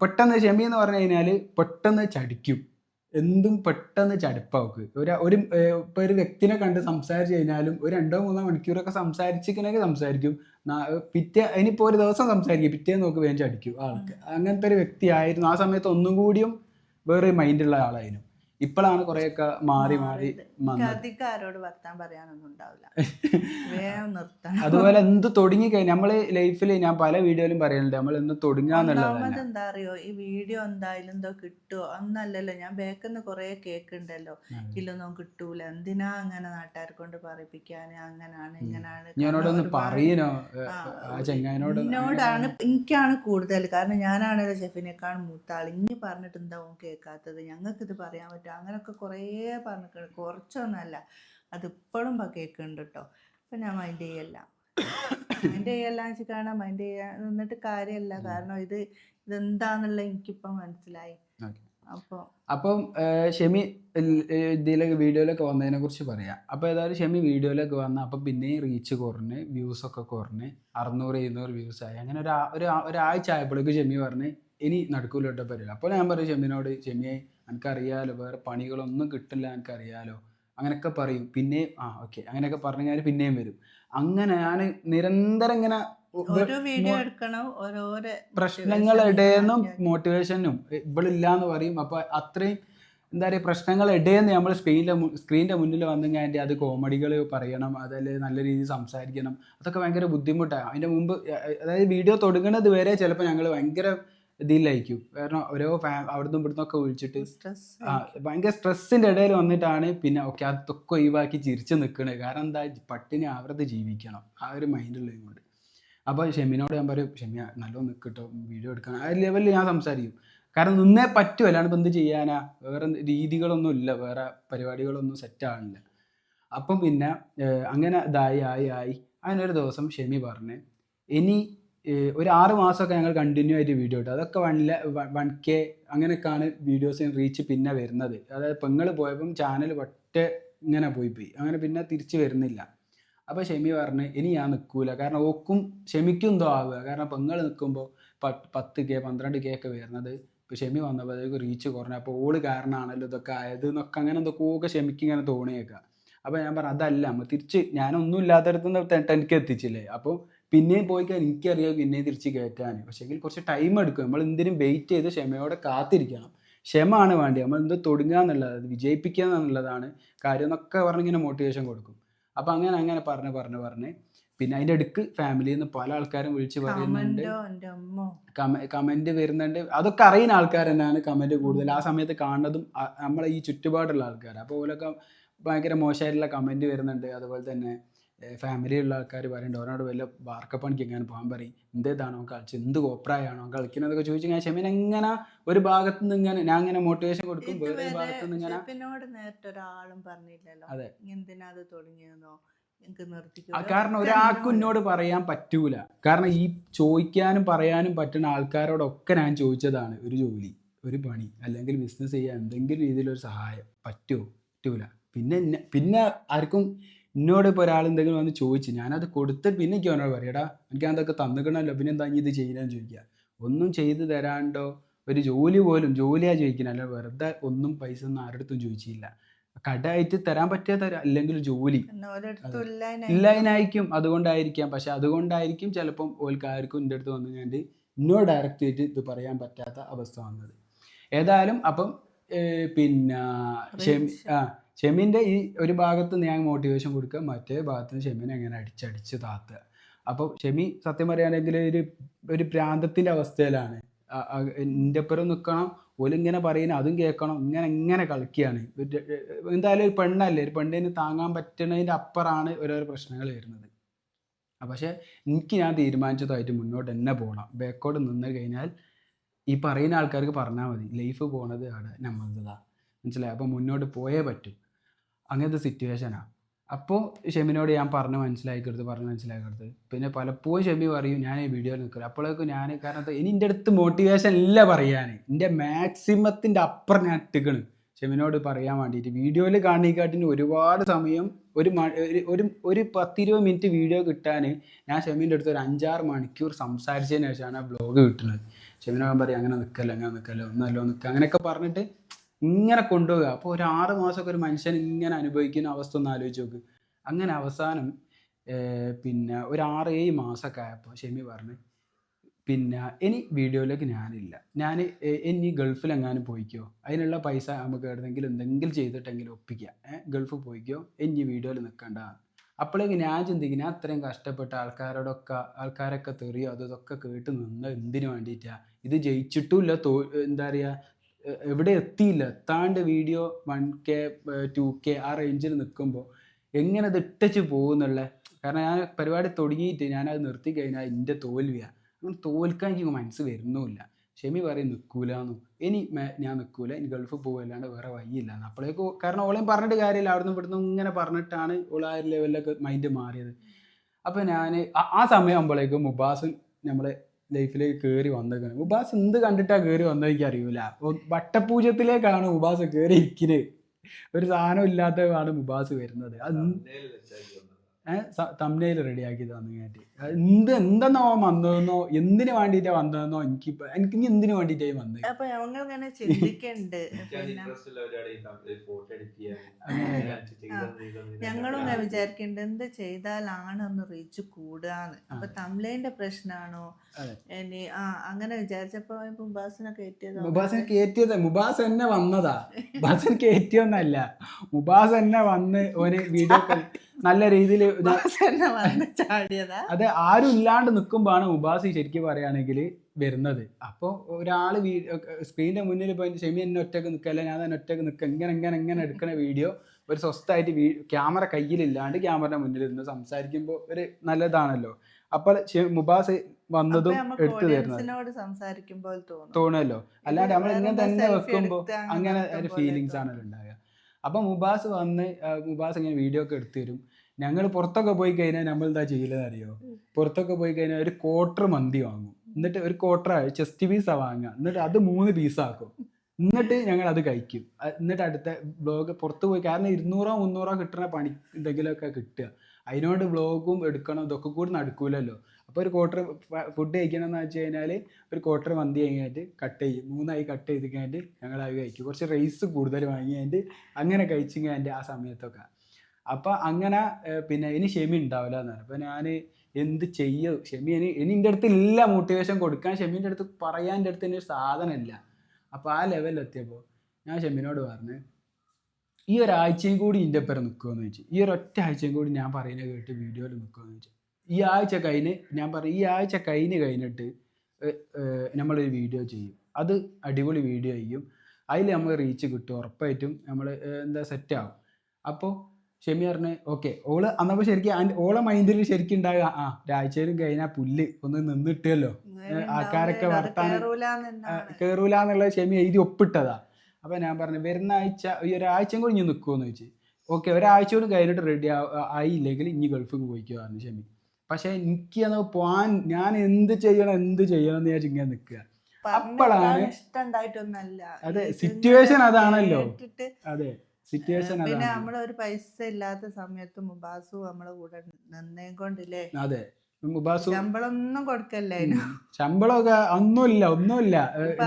പെട്ടെന്ന് ഷെമി എന്ന് പറഞ്ഞു കഴിഞ്ഞാൽ പെട്ടെന്ന് ചടിക്കും. എന്തും പെട്ടെന്ന് ചടുപ്പാക്ക് ഒരു ഒരു ഇപ്പൊ ഒരു വ്യക്തിനെ കണ്ട് സംസാരിച്ച് കഴിഞ്ഞാലും ഒരു രണ്ടോ മൂന്നോ മണിക്കൂറൊക്കെ സംസാരിച്ചിരിക്കണമെങ്കിൽ സംസാരിക്കും. പിറ്റേ ഇനിയിപ്പോ ഒരു ദിവസം സംസാരിക്കും. പിറ്റേ നോക്ക് വേഗം ചടിക്കും ആൾക്ക്. അങ്ങനത്തെ ഒരു വ്യക്തിയായിരുന്നു. ആ സമയത്ത് ഒന്നും കൂടിയും വേറെ മൈൻഡുള്ള ആളായിരുന്നു. ഇപ്പോഴാണ് കുറെയൊക്കെ മാറി മാറി അധികം ആരോട് വർത്താൻ പറയാനൊന്നും ഉണ്ടാവില്ല. നിർത്തണം. അതുപോലെ എന്ത് തുടങ്ങി കഴിഞ്ഞാൽ നമ്മൾ ലൈഫിൽ ഞാൻ പല വീഡിയോയിലും പറയുന്നുണ്ട് നമ്മൾ എന്ത് തുടങ്ങാന്നുള്ളത് എന്താ അറിയോ ഈ വീഡിയോ എന്തായാലും എന്തോ കിട്ടുമോ അന്നല്ലല്ലോ ഞാൻ ബേക്കെന്ന് കുറെ കേക്ക് ഉണ്ടല്ലോ ഇതിലൊന്നും കിട്ടൂല. എന്തിനാ അങ്ങനെ നാട്ടുകാർ കൊണ്ട് പറയിപ്പിക്കാന്? അങ്ങനാണ് ഇങ്ങനാണ്. ഞാനോടൊന്ന് പറയണോ ചെങ്ങാനോട് എന്നോടാണ് എനിക്കാണ് കൂടുതൽ. കാരണം ഞാനാണല്ലോ ഷെഫിനേക്കാൾ മൂത്ത ആൾ ഇനി പറഞ്ഞിട്ട് എന്താവും കേൾക്കാത്തത്? ഞങ്ങൾക്ക് ഇത് പറയാൻ പറ്റും അങ്ങനൊക്കെ കുറേ പറഞ്ഞിട്ടുണ്ട്. കുറച്ചൊന്നല്ല. അത് ഇപ്പോഴും കേൾക്കുന്നുണ്ട് കേട്ടോ അപ്പം ഞാൻ മൈൻഡ് ചെയ്യല്ല. മൈൻഡ് ചെയ്യല്ല വെച്ചിട്ടാണ് മൈൻഡ് ചെയ്യാൻ നിന്നിട്ട് കാര്യമല്ല കാരണം ഇത് ഇതെന്താന്നുള്ള എനിക്കിപ്പം മനസ്സിലായി. അപ്പോൾ അപ്പം ഷെമി ഇതിലൊക്കെ വീഡിയോയിലൊക്കെ വന്നതിനെ കുറിച്ച് പറയാം. അപ്പോൾ ഏതായാലും ഷെമി വീഡിയോയിലൊക്കെ വന്ന അപ്പം പിന്നെയും റീച്ച് കുറഞ്ഞ് വ്യൂസ് ഒക്കെ കുറഞ്ഞ് അറുന്നൂറ് എഴുന്നൂറ് വ്യൂസ് ആയി. അങ്ങനെ ഒരു ഒരാഴ്ച ആയപ്പോഴേക്ക് ഷെമി പറഞ്ഞ് ഇനി നടക്കൂലോട്ടെ പരിപാടി. അപ്പോൾ ഞാൻ പറയും ഷെമിനോട് ഷെമിയെ എനിക്കറിയാലോ വേറെ പണികളൊന്നും കിട്ടില്ല എനിക്കറിയാലോ. അങ്ങനെയൊക്കെ പറയും. പിന്നെ ആ ഓക്കെ. അങ്ങനെയൊക്കെ പറഞ്ഞു കഴിഞ്ഞാൽ പിന്നെയും വരും. അങ്ങനെ ഞാൻ നിരന്തരം ഇങ്ങനെ പ്രശ്നങ്ങളിടേന്നും. മോട്ടിവേഷനും ഇവളില്ലാന്ന് പറയും. അപ്പൊ അത്രയും എന്താ പറയുക പ്രശ്നങ്ങൾ ഇടയെന്ന് നമ്മൾ സ്ക്രീനിലെ സ്ക്രീനിന്റെ മുന്നിൽ വന്നു കഴിഞ്ഞാൽ അത് കോമഡികൾ പറയണം അതല്ലേ നല്ല രീതിയിൽ സംസാരിക്കണം. അതൊക്കെ ഭയങ്കര ബുദ്ധിമുട്ടാണ് അതിന്റെ മുമ്പ് അതായത് വീഡിയോ തുടങ്ങുന്നത് വരെ ചിലപ്പോൾ ഞങ്ങൾ ഭയങ്കര ഇതിലായിരിക്കും. കാരണം ഓരോ ഫാ അവിടുന്ന് ഇവിടുന്ന് ഒക്കെ വിളിച്ചിട്ട് ഭയങ്കര സ്ട്രെസ്സിന്റെ ഇടയിൽ വന്നിട്ടാണ് പിന്നെ ഓക്കെ അതൊക്കെ ഒഴിവാക്കി ചിരിച്ചു നിൽക്കണത് കാരണം എന്താ പട്ടിണി ആവൃത്തി ജീവിക്കണം. ആ ഒരു മൈൻഡുള്ളത് കൊണ്ട്. അപ്പോൾ ഷെമിനോട് ഞാൻ പറയും ഷെമി നല്ലോണം നിൽക്കട്ടോ വീഡിയോ എടുക്കണം. ആ ലെവലിൽ ഞാൻ സംസാരിക്കും. കാരണം നിന്നേ പറ്റും അല്ലാണ്ട് ഇപ്പം എന്ത് ചെയ്യാനാ? വേറെ രീതികളൊന്നും ഇല്ല. വേറെ പരിപാടികളൊന്നും സെറ്റ് ആവണില്ല. അപ്പം പിന്നെ അങ്ങനെ ഇതായി ആയി ആയി. അങ്ങനെ ഒരു ദിവസം ഷെമി പറഞ്ഞ് ഇനി ഒരു ആറ് മാസമൊക്കെ ഞങ്ങൾ കണ്ടിന്യൂ ആയിട്ട് വീഡിയോ ഇട്ടു. അതൊക്കെ വൺ വൺ കെ അങ്ങനെയൊക്കെയാണ് വീഡിയോസ് റീച്ച് പിന്നെ വരുന്നത്. അതായത് പെങ്ങൾ പോയപ്പം ചാനൽ ഒറ്റ ഇങ്ങനെ പോയി പോയി. അങ്ങനെ പിന്നെ തിരിച്ച് വരുന്നില്ല. അപ്പോൾ ഷെമി പറഞ്ഞ് ഇനി ഞാൻ നിൽക്കൂല കാരണം ഓക്കും ഷെമിക്കും എന്തോ ആവുക. കാരണം പെങ്ങൾ നിൽക്കുമ്പോൾ പത്ത് കെ പന്ത്രണ്ട് കെ ഒക്കെ വരുന്നത് ഇപ്പോൾ ഷെമി വന്നപ്പോഴത്തേക്ക് റീച്ച് കുറഞ്ഞു. അപ്പോൾ ഓൾ കാരണമാണല്ലോ ഇതൊക്കെ ആയത് എന്നൊക്കെ അങ്ങനെ എന്തൊക്കെ ഷെമിക്ക് ഇങ്ങനെ തോന്നിയേക്കാം. അപ്പോൾ ഞാൻ പറഞ്ഞു അതല്ല നമ്മൾ തിരിച്ച് ഞാനൊന്നും ഇല്ലാത്തടത്ത് നിന്ന് ടെൻക്ക് എത്തിച്ചില്ലേ? അപ്പോൾ പിന്നെയും പോയി കഴിഞ്ഞാൽ എനിക്കറിയാം പിന്നെയും തിരിച്ച് കയറ്റാൻ പക്ഷേ എങ്കിൽ കുറച്ച് ടൈം എടുക്കും. നമ്മൾ എന്തിനും വെയിറ്റ് ചെയ്ത് ക്ഷമയോടെ കാത്തിരിക്കണം. ക്ഷമയാണ് വേണ്ടി നമ്മൾ എന്ത് തുടങ്ങുക എന്നുള്ളത് വിജയിപ്പിക്കുക എന്നുള്ളതാണ് കാര്യം എന്നൊക്കെ പറഞ്ഞിങ്ങനെ മോട്ടിവേഷൻ കൊടുക്കും. അപ്പം അങ്ങനെ അങ്ങനെ പറഞ്ഞ് പറഞ്ഞ് പറഞ്ഞ് പിന്നെ അതിന്റെ അടുക്ക് ഫാമിലിയിൽ നിന്ന് പല ആൾക്കാരും വിളിച്ച് പറയുന്നുണ്ട്. കമന്റോ വരുന്നുണ്ട്. അതൊക്കെ അറിയുന്ന ആൾക്കാർ തന്നെയാണ് കമന്റ് കൂടുതൽ. ആ സമയത്ത് കാണുന്നതും നമ്മളെ ഈ ചുറ്റുപാടുള്ള ആൾക്കാർ അപ്പോൾ ഓലൊക്കെ ഭയങ്കര മോശമായിട്ടുള്ള കമന്റ് വരുന്നുണ്ട്. അതുപോലെ തന്നെ ഫാമിലിയുള്ള ആൾക്കാർ പറയുന്നുണ്ട് അവരോട് വല്ല വാർക്കപ്പണിക്ക് എങ്ങനെ പോകാൻ പറയും. എന്തേതാണോ കളിച്ച് എന്ത് കോപ്രായാണോ കളിക്കുന്നതൊക്കെ ചോദിച്ചു കഴിഞ്ഞാൽ ഷെമീൻ എങ്ങനെ ഒരു ഭാഗത്ത് നിന്ന് ഇങ്ങനെ ഞാൻ ഇങ്ങനെ മോട്ടിവേഷൻ കൊടുക്കും വേറെ ഭാഗത്ത് നിന്ന് ഇങ്ങനെ ഒരാളും പറഞ്ഞില്ലല്ലോ. അതെ. എന്തിനാ അത് തുടങ്ങിയെന്നോ എനിക്ക് ആ, കാരണം ഒരാൾക്കും എന്നോട് പറയാൻ പറ്റൂല. കാരണം ഈ ചോദിക്കാനും പറയാനും പറ്റുന്ന ആൾക്കാരോടൊക്കെ ഞാൻ ചോദിച്ചതാണ് ഒരു ജോലി ഒരു പണി അല്ലെങ്കിൽ ബിസിനസ് ചെയ്യാൻ എന്തെങ്കിലും രീതിയിലൊരു സഹായം പറ്റുമോ പറ്റൂല. പിന്നെ പിന്നെ ആർക്കും എന്നോട് ഇപ്പോൾ ഒരാൾ എന്തെങ്കിലും വന്ന് ചോദിച്ചു ഞാനത് കൊടുത്തിട്ട് പിന്നെ എനിക്ക് അവനോട് പറയടാ എനിക്ക് അതൊക്കെ തന്നിക്കണമല്ലോ പിന്നെ എന്താ ഇത് ചെയ്യണമെന്ന് ചോദിക്കുക. ഒന്നും ചെയ്തു തരാണ്ടോ? ഒരു ജോലി പോലും ജോലിയാണ് ചോദിക്കുന്നത് അല്ല വെറുതെ ഒന്നും പൈസ ഒന്നും ആരുടെ അടുത്തും ചോദിച്ചില്ല. കടമായിട്ട് തരാൻ പറ്റിയ തരാം അല്ലെങ്കിൽ ജോലി. ഇല്ലാതിനായിരിക്കും അതുകൊണ്ടായിരിക്കാം. പക്ഷെ അതുകൊണ്ടായിരിക്കും ചിലപ്പം ഓൽക്കാർക്കും എന്റെ അടുത്ത് വന്നു ഞാൻ എന്നോട് ഡയറക്റ്റ് ആയിട്ട് ഇത് പറയാൻ പറ്റാത്ത അവസ്ഥ വന്നത്. ഏതായാലും അപ്പം പിന്നെ ക്ഷമി ആ ഷെമിന്റെ ഈ ഒരു ഭാഗത്ത് ഞാൻ മോട്ടിവേഷൻ കൊടുക്കുക മറ്റേ ഭാഗത്ത് നിന്ന് അങ്ങനെ അടിച്ചടിച്ച് താത്തുക. അപ്പോൾ ഷെമി സത്യം പറയുകയാണെങ്കിൽ ഒരു ഒരു പ്രാന്തത്തിന്റെ അവസ്ഥയിലാണ്. എന്റെ ഒപ്പരം നിൽക്കണം ഓലിങ്ങനെ പറയുന്നത് അതും കേൾക്കണം ഇങ്ങനെ ഇങ്ങനെ കളിക്കുകയാണ്. എന്തായാലും ഒരു പെണ്ണല്ലേ ഒരു പെണ്ണിന് താങ്ങാൻ പറ്റണതിന്റെ അപ്പുറമാണ് ഓരോരോ പ്രശ്നങ്ങൾ വരുന്നത്. പക്ഷേ എനിക്ക് ഞാൻ തീരുമാനിച്ചതായിട്ട് മുന്നോട്ട് തന്നെ പോകണം. ബാക്കോട്ട് നിന്ന് കഴിഞ്ഞാൽ ഈ പറയുന്ന ആൾക്കാർക്ക് പറഞ്ഞാൽ മതി ലൈഫ് പോണത് അവിടെ നമ്മളതാണ് മനസ്സിലായി? അപ്പോൾ മുന്നോട്ട് പോയേ പറ്റും. അങ്ങനത്തെ സിറ്റുവേഷനാണ് അപ്പോൾ ഷെമിനോട് ഞാൻ പറഞ്ഞ് മനസ്സിലാക്കിയെടുത്ത് പറഞ്ഞ് മനസ്സിലാക്കിയെടുത്ത് പിന്നെ പലപ്പോഴും ഷെമി പറയും ഞാൻ ഈ വീഡിയോയിൽ നിൽക്കില്ല. അപ്പോഴേക്കും ഞാൻ കാരണം ഇനി എന്റെ അടുത്ത് മോട്ടിവേഷൻ ഇല്ല പറയാൻ. എന്റെ മാക്സിമത്തിന്റെ അപ്പുറം ഞാൻ ഇട്ടിക്കണ് ഷെമിനോട് പറയാൻ വേണ്ടിയിട്ട് വീഡിയോയിൽ കാണിക്കാട്ടിന് ഒരുപാട് സമയം ഒരു- ഒരു ഒരു പത്തിരുപത് മിനിറ്റ് വീഡിയോ കിട്ടാൻ ഞാൻ ഷെമീന്റെ അടുത്ത് ഒരു അഞ്ചാറ് മണിക്കൂർ സംസാരിച്ചതിന് ശേഷമാണ് ആ ബ്ലോഗ് കിട്ടുന്നത്. ഷെമിനോൻ പറയും അങ്ങനെ നിൽക്കല്ലോ അങ്ങനെ നിൽക്കല്ലോ ഒന്നല്ലോ നിൽക്കുക അങ്ങനെയൊക്കെ പറഞ്ഞിട്ട് ഇങ്ങനെ കൊണ്ടുപോകുക അപ്പോൾ ഒരു ആറ് മാസമൊക്കെ ഒരു മനുഷ്യൻ ഇങ്ങനെ അനുഭവിക്കുന്ന അവസ്ഥ ഒന്ന് ആലോചിച്ച് നോക്ക്. അങ്ങനെ അവസാനം പിന്നെ ഒരു ആറ് ഏഴ് മാസമൊക്കെ ആയപ്പോൾ ഷെമി പറഞ്ഞു പിന്നെ ഇനി വീഡിയോയിലേക്ക് ഞാനില്ല. ഞാൻ ഇനി ഗൾഫിൽ എങ്ങാനും പോയിക്കോ? അതിനുള്ള പൈസ നമുക്ക് എവിടെന്നെങ്കിലും എന്തെങ്കിലും ചെയ്തിട്ടെങ്കിലും ഒപ്പിക്കുക ഗൾഫ് പോയിക്കോ? ഇനി വീഡിയോയിൽ നിൽക്കണ്ട. അപ്പോഴേക്ക് ഞാൻ ചിന്തിക്കും ഞാൻ അത്രയും കഷ്ടപ്പെട്ട ആൾക്കാരോടൊക്കെ ആൾക്കാരൊക്കെ തെറിയോ അതൊക്കെ കേട്ട് നിന്ന് എന്തിനു വേണ്ടിയിട്ടാണ് ഇത് ജയിച്ചിട്ടുമില്ല തോ എന്താ പറയുക എവിടെ എത്തിയില്ല. എത്താണ്ട് video one K two K ആ റേഞ്ചിൽ നിൽക്കുമ്പോൾ എങ്ങനെ അത് ഇട്ടച്ച് പോകുന്നുള്ള കാരണം ഞാൻ പരിപാടി തുടങ്ങിയിട്ട് ഞാനത് നിർത്തി കഴിഞ്ഞാൽ എന്റെ തോൽവിയാണ് അങ്ങനെ തോൽക്കാൻ എനിക്ക് മനസ്സ് വരുന്നുമില്ല ഷെമി പറയും നിൽക്കൂലെന്നു ഇനി ഞാൻ നിൽക്കൂല ഇനി ഗൾഫ് പോകല്ലാണ്ട് വേറെ വഴിയില്ല. അപ്പോഴേക്കും കാരണം ഓളെയും പറഞ്ഞിട്ട് കാര്യമില്ല. അവിടുന്ന് ഇവിടുന്ന് ഇങ്ങനെ പറഞ്ഞിട്ടാണ് ഓൾ ആ ലെവലിലൊക്കെ മൈൻഡ് മാറിയത്. അപ്പോൾ ഞാൻ ആ സമയം ആകുമ്പോഴേക്കും മുബാസും നമ്മളെ ലൈഫിലേക്ക് കയറി വന്നേക്കാണ്. ഉബാസ് എന്ത് കണ്ടിട്ടാണ് കയറി വന്നതെനിക്ക് അറിയില്ല വട്ടപൂജത്തിലേക്കാണ് ഉബാസ് കയറി ഇരിക്കുന്നത് ഒരു സാധനം ഇല്ലാത്തതാണ് മുബാസ് വരുന്നത്. അത് തമ്നയിൽ റെഡിയാക്കി തന്നിട്ട് കേട്ടി എന്ത് എന്തെന്നോ വന്നതെന്നോ എന്തിനു വേണ്ടിയിട്ടാ വന്നതെന്നോ എനിക്ക് എനിക്ക് ഇനി എന്തിനു വേണ്ടിയിട്ടായി വന്നത് അപ്പൊ ഞങ്ങൾ ഇങ്ങനെ ചിന്തിക്കണ്ട് ഞങ്ങളും ഇങ്ങനെ വിചാരിക്കണ്ട് എന്ത് ചെയ്താലാണ് ഒന്ന് റീച്ച് കൂടാന്ന്. അപ്പൊ തമിഴിന്റെ പ്രശ്നമാണോ അതെ. ഇനി ആ അങ്ങനെ വിചാരിച്ചപ്പോ മുബാസിനെ കയറ്റിയത് കയറ്റിയതോ? മുബാസിനെ കയറ്റിയത് മുബാസ് എന്നെ വന്നതാ. മുബാസിനെ കയറ്റിയൊന്നല്ല മുബാസ് എന്നെ വന്ന് ഒരു വീഡിയോ നല്ല രീതിയിൽ അത് ആരും ഇല്ലാണ്ട് നിൽക്കുമ്പോഴാണ് ഉബാസി ശരിക്കും പറയുകയാണെങ്കിൽ വരുന്നത്. അപ്പോൾ ഒരാൾ സ്ക്രീനിന്റെ മുന്നിൽ പോയി ഷെമി എന്നെ ഒറ്റയ്ക്ക് നിൽക്കല്ല ഞാൻ തന്നെ ഒറ്റയ്ക്ക് നിൽക്കുക ഇങ്ങനെ ഇങ്ങനെ ഇങ്ങനെ എടുക്കുന്ന വീഡിയോ ഒരു സ്വസ്ഥമായിട്ട് വീ ക്യാമറ കയ്യിലില്ലാണ്ട് ക്യാമറയുടെ മുന്നിൽ ഇരുന്ന് സംസാരിക്കുമ്പോൾ ഒരു നല്ലതാണല്ലോ. അപ്പോൾ മുബാസ് വന്നതും എടുത്തു തരുന്നത്. തോന്നുമല്ലോ അല്ലാണ്ട് നമ്മൾ ഇങ്ങനെ തന്നെ വെക്കുമ്പോൾ അങ്ങനെ ഒരു ഫീലിങ്സ്. ആണല്ലോ ഉണ്ടാകുക അപ്പൊ മുബാസ് വന്ന് മുബാസ് ഇങ്ങനെ വീഡിയോ ഒക്കെ എടുത്തു തരും. ഞങ്ങൾ പുറത്തൊക്കെ പോയി കഴിഞ്ഞാൽ നമ്മൾ എന്താ ചെയ്യലെന്ന് അറിയോ? പുറത്തൊക്കെ പോയി കഴിഞ്ഞാൽ ഒരു ക്വാർട്ടർ മന്തി വാങ്ങും. എന്നിട്ട് ഒരു ക്വാർട്ടർ ചെസ്റ്റ് പീസാ വാങ്ങുക. എന്നിട്ട് അത് മൂന്ന് പീസാക്കും എന്നിട്ട് ഞങ്ങൾ അത് കഴിക്കും. എന്നിട്ട് അടുത്ത ബ്ലോഗ് പുറത്ത് പോയി കാരണം ഇരുന്നൂറോ മുന്നൂറോ കിട്ടുന്ന പണി എന്തെങ്കിലുമൊക്കെ കിട്ടുക. അതിനോട് ബ്ലോഗും എടുക്കണം ഇതൊക്കെ കൂടി നടക്കൂലല്ലോ. അപ്പോൾ ഒരു ക്വാർട്ടർ ഫുഡ് കഴിക്കണം എന്ന് വെച്ച് കഴിഞ്ഞാൽ ഒരു ക്വാർട്ടർ മന്തി കഴിഞ്ഞിട്ട് കട്ട് ചെയ്യും. മൂന്നായി കട്ട് ചെയ്ത് കഴിഞ്ഞിട്ട് ഞങ്ങൾ അത് കഴിക്കും. കുറച്ച് റൈസ് കൂടുതൽ വാങ്ങി കഴിഞ്ഞിട്ട് അങ്ങനെ കഴിച്ചു കഴിഞ്ഞിട്ട് ആ സമയത്തൊക്കെ. അപ്പോൾ അങ്ങനെ പിന്നെ ഇനി ഷെമി ഉണ്ടാവില്ല എന്നാണ് അപ്പൊ ഞാൻ എന്ത് ചെയ്യും ഷെമി ഇനി ഇനി എന്റെ അടുത്ത് ഇല്ല മോട്ടിവേഷൻ കൊടുക്കാൻ. ഷെമീന്റെ അടുത്ത് പറയാൻ എന്റെ അടുത്ത് ഇനി ഒരു സാധനമില്ല അപ്പോൾ ആ ലെവലിൽ എത്തിയപ്പോൾ ഞാൻ ഷെമിനോട് പറഞ്ഞു ഈ ഒരാഴ്ചയും കൂടി എന്റെ ഒപ്പം നിൽക്കുമെന്ന് ചോദിച്ചു. ഈ ഒരു ഒറ്റ ആഴ്ചയും കൂടി ഞാൻ പറയുന്നത് കേട്ട് വീഡിയോയിൽ നിൽക്കുമെന്ന് ചോദിച്ചു. ഈ ആഴ്ച കഴിഞ്ഞ് ഞാൻ പറയും ഈ ആഴ്ച കഴിഞ്ഞ് കഴിഞ്ഞിട്ട് നമ്മളൊരു വീഡിയോ ചെയ്യും. അത് അടിപൊളി വീഡിയോ ചെയ്യും. അതിൽ നമ്മൾ റീച്ച് കിട്ടും. ഉറപ്പായിട്ടും നമ്മൾ എന്താ സെറ്റ് ആവും. അപ്പോൾ ഷെമി പറഞ്ഞു ഓക്കെ ഓൾ അന്നപ്പോ ശരിക്കും ആൻഡ് ഓളെ മൈൻഡിൽ ശരിക്കും ഉണ്ടാകുക ആ ഒരാഴ്ചയിലും കഴിഞ്ഞാൽ പുല്ല് ഒന്ന് നിന്നിട്ടല്ലോ ആൾക്കാരൊക്കെ വർത്താനം- കേറൂല എന്നുള്ളത് ഷെമി എഴുതി ഒപ്പിട്ടതാ. അപ്പൊ ഞാൻ പറഞ്ഞു വരുന്ന ആഴ്ച ഈ ഒരാഴ്ചയും കൂടി ഇനി നിൽക്കുമെന്ന് വെച്ച് ഓക്കെ ഒരാഴ്ച കൂടി കഴിഞ്ഞിട്ട് റെഡി ആയില്ലെങ്കിൽ ഇനി ഗൾഫിൽ പോയിക്കോ പറഞ്ഞു ഷെമി. പക്ഷെ എനിക്ക് അത് പോവാൻ ഞാൻ എന്ത് ചെയ്യണം എന്ത് ചെയ്യണം എന്ന് വിചാരിച്ച് ഇങ്ങനെ നിൽക്കുക. അപ്പോഴാണ് അതെ, സിറ്റുവേഷൻ അതാണല്ലോ. അതെ. സിറ്റുവേഷൻ പിന്നെ അതാണ്. നമ്മളെ ഒരു പൈസ ഇല്ലാത്ത സമയത്ത് മുബാസു നമ്മളെ കൂടെ നിന്നേ കൊണ്ടില്ലേ? അതെ. മുബാസു ശമ്പളം ഒന്നും കൊടുക്കല്ലേ ശമ്പളമൊക്കെ ഒന്നുമില്ല ഒന്നുമില്ല.